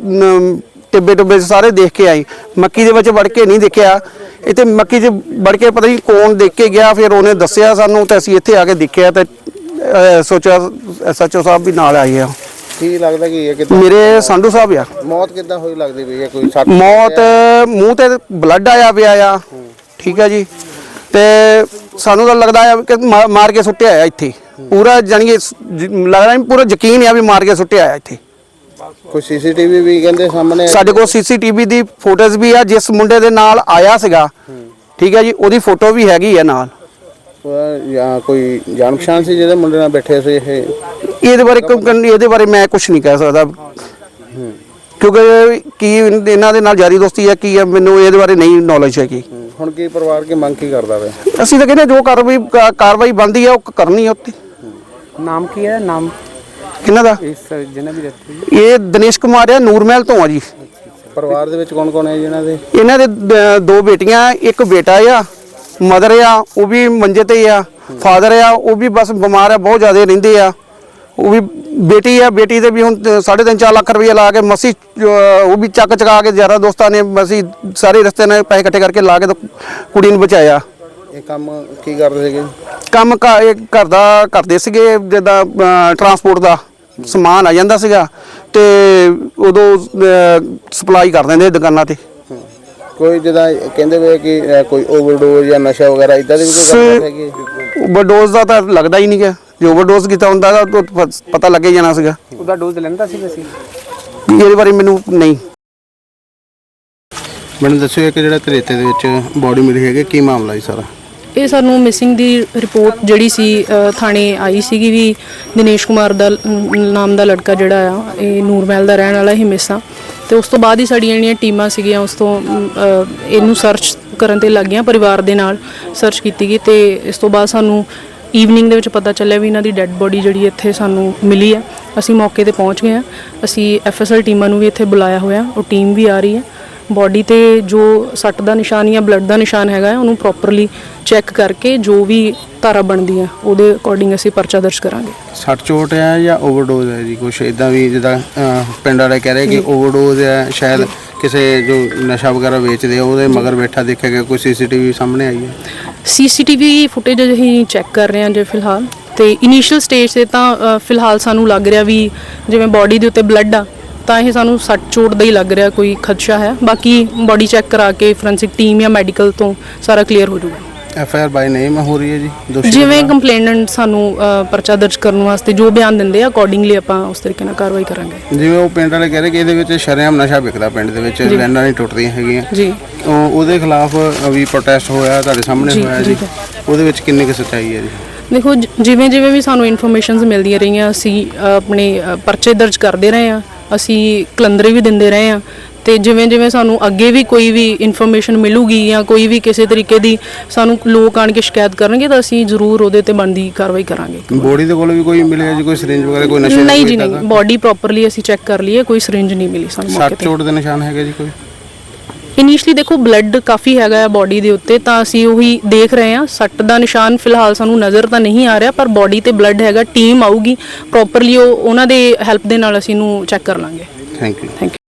ਟਿੱਬੇ ਟਿੱਬੇ ਸਾਰੇ ਦੇਖ ਕੇ ਆਏ ਮੱਕੀ ਦੇ ਵਿੱਚ ਵੜ ਕੇ ਨਹੀਂ ਦੇਖਿਆ। ਇੱਥੇ ਮੱਕੀ 'ਚ ਵੜ ਕੇ ਪਤਾ ਨਹੀਂ ਕੌਣ ਦੇਖ ਕੇ ਗਿਆ ਫਿਰ ਉਹਨੇ ਦੱਸਿਆ ਸਾਨੂੰ ਤੇ ਅਸੀਂ ਇੱਥੇ ਆ ਕੇ ਦੇਖਿਆ ਤੇ ਅਹ, ਸੋਚਿਆ ਐਸਐਚਓ ਸਾਹਿਬ ਵੀ ਨਾਲ ਆਏ ਆ। ਕੀ ਲੱਗਦਾ ਕੀ ਇਹ ਕਿ ਮੇਰੇ ਸੰਧੂ ਸਾਹਿਬ ਆ। ਮੌਤ ਕਿੱਦਾਂ ਹੋਈ ਲੱਗਦੀ ਪਈ ਹੈ? ਕੋਈ ਸੱਟ ਮੌਤ ਮੂੰਹ ਤੇ ਬਲੱਡ ਆਇਆ ਪਿਆ ਆ। ਠੀਕ ਹੈ ਜੀ। ਤੇ ਸਾਨੂੰ ਤਾਂ ਲੱਗਦਾ ਆ ਕਿ ਮਾ- ਮਾਰ ਕੇ ਸੁੱਟਿਆ ਆ ਇੱਥੇ। ਪੂਰਾ ਜਾਣੀ ਕਿ ਸ- ਜ- ਲੱਗਦਾ ਨਹੀਂ ਪੂਰਾ ਯਕੀਨ ਆ ਵੀ ਮਾਰ ਕੇ ਸੁੱਟਿਆ ਆ ਇੱਥੇ। ਕੋਈ ਸੀਸੀਟੀਵੀ ਵੀ ਕਹਿੰਦੇ ਸਾਹਮਣੇ ਸਾਡੇ ਕੋਲ ਸੀਸੀਟੀਵੀ ਦੀ ਫੋਟੋਜ਼ ਵੀ ਆ ਜਿਸ ਮੁੰਡੇ ਦੇ ਨਾਲ ਆਇਆ ਸੀਗਾ। ਠੀਕ ਹੈ ਜੀ ਉਹਦੀ ਫੋਟੋ ਵੀ ਹੈਗੀ ਆ ਨਾਲ। ਅਹ ਜਾਂ ਕੋਈ ਜਾਣ ਪਛਾਣ ਸੀ ਜਿਹਦੇ ਮੁੰਡੇ ਨਾਲ ਬੈਠੇ ਸੀ ਇਹ? ਇਹਦੇ ਬਾਰੇ ਨਹੀਂ, ਇਹਦੇ ਬਾਰੇ ਮੈਂ ਕੁਝ ਨਹੀਂ ਕਹਿ ਸਕਦਾ। ਕਿਉਂਕਿ ਕੀ ਇਹਨਾਂ ਦੇ ਨਾਲ ਯਾਰੀ ਦੋਸਤੀ ਹੈ ਕੀ ਹੈ ਮੈਨੂੰ ਇਹਦੇ ਬਾਰੇ ਨਹੀਂ ਨੌਲੇਜ ਹੈਗੀ। ਹੁਣ ਕੀ ਪਰਿਵਾਰ ਕੀ ਮੰਗ ਕੀ ਕਰਦਾ ਵੇ ਅਸੀਂ ਤਾਂ ਕਹਿੰਦੇ ਜੋ ਕਾਰਵਾਈ ਕਾ- ਕਾਰਵਾਈ ਬੰਦੀ ਆ ਉਹ ਕਰਨੀ ਆ ਉੱਤੇ ਨਾਮ ਕੀ ਹੈ? ਨਾਮ ਕਿਹਨਾਂ ਦਾ? ਇਸ ਜਿਹਨਾਂ ਵੀ ਦਿੱਤੀ ਇਹ ਦਿਨੇਸ਼ ਕੁਮਾਰ ਆ ਨੂਰਮਹਿਲ ਤੋਂ ਆ ਜੀ। ਪਰਿਵਾਰ ਦੇ ਵਿੱਚ ਕੌਣ ਕੌਣ ਹੈ ਜੀ ਇਹਨਾਂ ਦੇ? ਇਹਨਾਂ ਦੇ ਦ- ਦੋ ਬੇਟੀਆਂ ਇੱਕ ਬੇਟਾ ਆ ਮਦਰ ਆ ਉਹ ਵੀ ਮੰਜੇ ਤੇ ਆ ਫਾਦਰ ਆ ਉਹ ਵੀ ਬਸ ਬਿਮਾਰ ਆ ਬਹੁਤ ਜ਼ਿਆਦਾ ਰਹਿੰਦੇ ਆ। ਉਹ ਵੀ ਬੇਟੀ ਆ ਬੇਟੀ ਤੇ ਵੀ ਹੁਣ 3.5 4 ਲੱਖ ਰੁਪਏ ਲਾ ਕੇ ਮਸੀ ਉਹ ਵੀ ਚੱਕ ਚਕਾ ਕੇ ਯਾਰਾਂ ਦੋਸਤਾਂ ਨੇ ਮਸੀ ਸਾਰੇ ਰਸਤੇ ਨੇ ਪੈਸੇ ਇਕੱਠੇ ਕਰਕੇ ਲਾ ਕੇ ਤੇ ਕੁੜੀ ਨੂੰ ਬਚਾਇਆ। ਇਹ ਕੰਮ ਕੀ ਕਰਦੇ ਸੀਗੇ? ਕੰਮ ਘ- ਇਹ ਘਰ ਦਾ ਕਰਦੇ ਸੀਗੇ ਜਿੱਦਾਂ ਟਰਾਂਸਪੋਰਟ ਦਾ। ਸਮਾਨ ਆ ਜਾਂਦਾ ਸੀਗਾ ਤੇ ਉਦੋਂ ਸਪਲਾਈ ਕਰ ਦਿੰਦੇ ਦੁਕਾਨਾਂ ਤੇ। ਕੋਈ ਜਿਹਦਾ ਕਹਿੰਦੇ ਵੇ ਕਿ ਕੋਈ ਓਵਰਡੋਜ਼ ਜਾਂ ਨਸ਼ਾ ਵਗੈਰਾ ਇਦਾਂ ਦੀ ਵੀ ਕੋਈ ਗੱਲ ਹੈਗੀ ਹੈ? ਓਵਰਡੋਜ਼ ਦਾ ਤਾਂ ਲੱਗਦਾ ਹੀ ਨਹੀਂ ਗਿਆ ਜੇ ਓਵਰਡੋਜ਼ ਕੀਤਾ ਹੁੰਦਾ ਤਾਂ ਪਤਾ ਲੱਗੇ ਜਾਣਾ ਸੀਗਾ। ਉਹਦਾ ਡੋਜ਼ ਲੈਂਦਾ ਸੀ ਅਸੀਂ ਇਹਦੇ ਬਾਰੇ ਮੈਨੂੰ ਨਹੀਂ। ਮੈਨੂੰ ਦੱਸੋ ਇੱਕ ਜਿਹੜਾ ਤਰੇਤੇ ਦੇ ਵਿੱਚ ਬੋਡੀ ਮਿਲੀ ਹੈਗੀ ਕੀ ਮਾਮਲਾ ਜੀ ਸਾਰਾ? ਇਹ ਸਾਨੂੰ ਮਿਸਿੰਗ ਦੀ ਰਿਪੋਰਟ ਜਿਹੜੀ ਸੀ ਅ, ਥਾਣੇ ਆਈ ਸੀਗੀ ਵੀ ਦਿਨੇਸ਼ ਕੁਮਾਰ ਦਾ ਲ- ਨਾਮ ਦਾ ਲੜਕਾ ਜਿਹੜਾ ਆ ਇਹ ਨੂਰਮਹਿਲ ਦਾ ਰਹਿਣ ਵਾਲਾ ਹੀ ਮਿਸ ਆ। ਤੇ ਉਸ ਤੋਂ ਬਾਅਦ ਹੀ ਸਾਡੀਆਂ ਜਿਹੜੀਆਂ ਟੀਮਾਂ ਸੀਗੀਆਂ ਉਸ ਤੋਂ ਅਮ, ਅ, ਇਹਨੂੰ ਸਰਚ ਕਰਨ ਤੇ ਲੱਗੀਆਂ ਪਰਿਵਾਰ ਦੇ ਨਾਲ ਸਰਚ ਕੀਤੀ ਗਈ ਤੇ ਇਸ ਤੋਂ ਬਾਅਦ ਸਾਨੂੰ ਈਵਨਿੰਗ ਦੇ ਵਿੱਚ ਪਤਾ ਚੱਲਿਆ ਵੀ ਇਹਨਾਂ ਦੀ ਡੈੱਡ ਬੋਡੀ ਜਿਹੜੀ ਇੱਥੇ ਸਾਨੂੰ ਮਿਲੀ ਆ। ਅਸੀਂ ਮੌਕੇ ਤੇ ਪਹੁੰਚ ਗਏ ਆ। ਅਸੀਂ ਐਫਐਸਐਲ ਟੀਮਾਂ ਨੂੰ ਵੀ ਇੱਥੇ ਬੁਲਾਇਆ ਹੋਇਆ ਉਹ ਟੀਮ ਵੀ ਆ ਰਹੀ ਹੈ ਬੋਡੀ ਤੇ ਜੋ ਸੱਟ ਦਾ ਨਿਸ਼ਾਨ ਜਾਂ ਬਲੱਡ ਦਾ ਨਿਸ਼ਾਨ ਹੈਗਾ ਹੈ, ਉਹਨੂੰ ਪ੍ਰੋਪਰਲੀ ਚੈੱਕ ਕਰਕੇ ਜੋ ਵੀ ਧਾਰਾ ਬਣਦੀ ਆ ਉਹਦੇ ਅਕੋਰਡਿੰਗ ਅਸੀਂ ਪਰਚਾ ਦਰਜ ਕਰਾਂਗੇ। ਸੱਟ ਚੋਟ ਹੈ ਜਾਂ ਓਵਰਡੋਜ਼ ਹੈ ਜੀ? ਕੁਛ ਇਦਾਂ ਵੀ ਅਹ, ਪਿੰਡ ਵਾਲੇ ਕਹਿ ਰਹੇ ਕਿ ਓਵਰਡੋਜ਼ ਹੈ ਸ਼ਾਇਦ ਕਿਸੇ ਜੋ ਨਸ਼ਾ ਵਗੈਰਾ ਵੇਚਦੇ ਆ ਉਹਦੇ ਮਗਰ ਬੈਠਾ ਦੇਖਿਆ ਗਿਆ ਕੋਈ ਸੀਸੀਟੀਵੀ ਸਾਹਮਣੇ ਆਈ ਹੈ? ਸੀਸੀਟੀਵੀ ਫੁਟੇਜ ਅਸੀਂ ਚੈੱਕ ਕਰ ਰਹੇ ਹਾਂ ਜੇ ਫਿਲਹਾਲ। ਤੇ ਇਨੀਸ਼ੀਅਲ ਸਟੇਜ ਤੇ ਤਾਂ ਫਿਲਹਾਲ ਸਾਨੂੰ ਲੱਗ ਰਿਹਾ ਵੀ ਜਿਵੇਂ ਬਾਡੀ ਦੇ ਉੱਤੇ ਬਲੱਡ ਆ ਤਾਂ ਇਹ ਸਾਨੂੰ ਸੱਟ ਚੋਟ ਦਾ ਹੀ ਲੱਗ ਰਿਹਾ ਕੋਈ ਖਦਸ਼ਾ ਹੈ। ਬਾਕੀ ਬਾਡੀ ਚੈੱਕ ਕਰਾ ਕੇ ਫੋਰੈਂਸਿਕ ਟੀਮ ਜਾਂ ਮੈਡੀਕਲ ਤੋਂ ਸਾਰਾ ਕਲੀਅਰ ਹੋ ਜਾਊਗਾ। ਐਫ ਆਈ ਆਰ ਬਾਈ ਨੇਮ ਹੋ ਰਹੀ ਹੈ ਜੀ ਦੋਸ਼ੀ ਜਿਵੇਂ ਕੰਪਲੇਨੈਂਟ ਸਾਨੂੰ ਅ, ਪਰਚਾ ਦਰਜ ਕਰਨ ਵਾਸਤੇ ਜੋ ਬਿਆਨ ਦਿੰਦੇ ਆ ਅਕੋਰਡਿੰਗਲੀ ਆਪਾਂ ਉਸ ਤਰੀਕੇ ਨਾਲ ਕਾਰਵਾਈ ਕਰਾਂਗੇ। ਜਿਵੇਂ ਉਹ ਪਿੰਡ ਵਾਲੇ ਕਹਿ ਰਹੇ ਕਿ ਇਹਦੇ ਵਿੱਚ ਸ਼ਰੇਆਮ ਨਸ਼ਾ ਵਿਕਦਾ ਪਿੰਡ ਦੇ ਵਿੱਚ ਲੈਣਾ ਨਹੀਂ ਟੁੱਟਦੀਆਂ ਹੈਗੀਆਂ। ਜੀ। ਉਹ ਉਹਦੇ ਖਿਲਾਫ ਵੀ ਪ੍ਰੋਟੈਸਟ ਹੋਇਆ ਤੁਹਾਡੇ ਸਾਹਮਣੇ ਜੀ, ਹੋਇਆ ਜੀ। ਜੀ। ਉਹਦੇ ਵਿੱਚ ਕਿੰਨੀ ਕੁ ਸੱਚਾਈ ਹੈ ਜੀ? ਦੇਖੋ ਜ- ਜਿਵੇਂ ਜਿਵੇਂ ਵੀ ਸਾਨੂੰ ਇਨਫੋਰਮੇਸ਼ਨਸ ਮਿਲਦੀਆਂ ਰਹੀਆਂ ਅਸੀਂ ਅ, ਆਪਣੇ ਅ, ਪਰਚੇ ਦਰਜ ਕਰਦੇ ਰਹੇ ਹਾਂ ਅਸੀਂ ਕਲੰਦਰੇ ਵੀ ਦਿੰਦੇ ਰਹੇ ਹਾਂ। ਤੇ ਜਿਵੇਂ ਜਿਵੇਂ ਸਾਨੂੰ ਅੱਗੇ ਵੀ ਕੋਈ ਵੀ ਇਨਫੋਰਮੇਸ਼ਨ ਮਿਲੂਗੀ ਜਾਂ ਕੋਈ ਵੀ ਕਿਸੇ ਤਰੀਕੇ ਦੀ ਸਾਨੂੰ ਲੋਕ ਆਣ ਕੇ ਸ਼ਿਕਾਇਤ ਕਰਨਗੇ ਤਾਂ ਅਸੀਂ ਜ਼ਰੂਰ ਉਹਦੇ ਤੇ ਬਣਦੀ ਕਾਰਵਾਈ ਕਰਾਂਗੇ। ਬੋਡੀ ਦੇ ਕੋਲ ਵੀ ਕੋਈ ਮਿਲਿਆ ਜੀ ਕੋਈ ਸਿਰਿੰਜ ਵਗੈਰਾ ਕੋਈ ਨਸ਼ੇ ਨਹੀਂ ਜੀ ਨਹੀਂ? ਬਾਡੀ ਪ੍ਰੋਪਰਲੀ ਅਸੀਂ ਚੈੱਕ ਕਰ ਲਈ ਹੈ ਕੋਈ ਸਿਰਿੰਜ ਨਹੀਂ ਮਿਲੀ ਸਾਨੂੰ ਮੌਕੇ ਸੱਟ ਚੋਟ ਦੇ ਨਿਸ਼ਾਨ ਹੈਗੇ ਜੀ ਕੋਈ? ਇਨੀਸ਼ੀਅਲੀ ਦੇਖੋ ਬਲੱਡ ਕਾਫੀ ਹੈਗਾ ਹੈ ਬਾਡੀ ਦੇ ਉੱਤੇ ਤਾਂ ਅਸੀਂ ਉਹੀ ਦੇਖ ਰਹੇ ਹਾਂ। ਸੱਟ ਦਾ ਨਿਸ਼ਾਨ ਫਿਲਹਾਲ ਸਾਨੂੰ ਨਜ਼ਰ ਤਾਂ ਨਹੀਂ ਆ ਰਿਹਾ ਪਰ ਬਾਡੀ ਤੇ ਬਲੱਡ ਹੈਗਾ ਟੀਮ ਆਊਗੀ। ਪ੍ਰੋਪਰਲੀ ਉਹ ਉਹਨਾਂ ਦੇ ਹੈਲਪ ਦੇ ਨਾਲ ਅਸੀਂ ਇਹਨੂੰ ਚੈੱਕ ਕਰ ਲਾਂਗੇ। Thank you thank you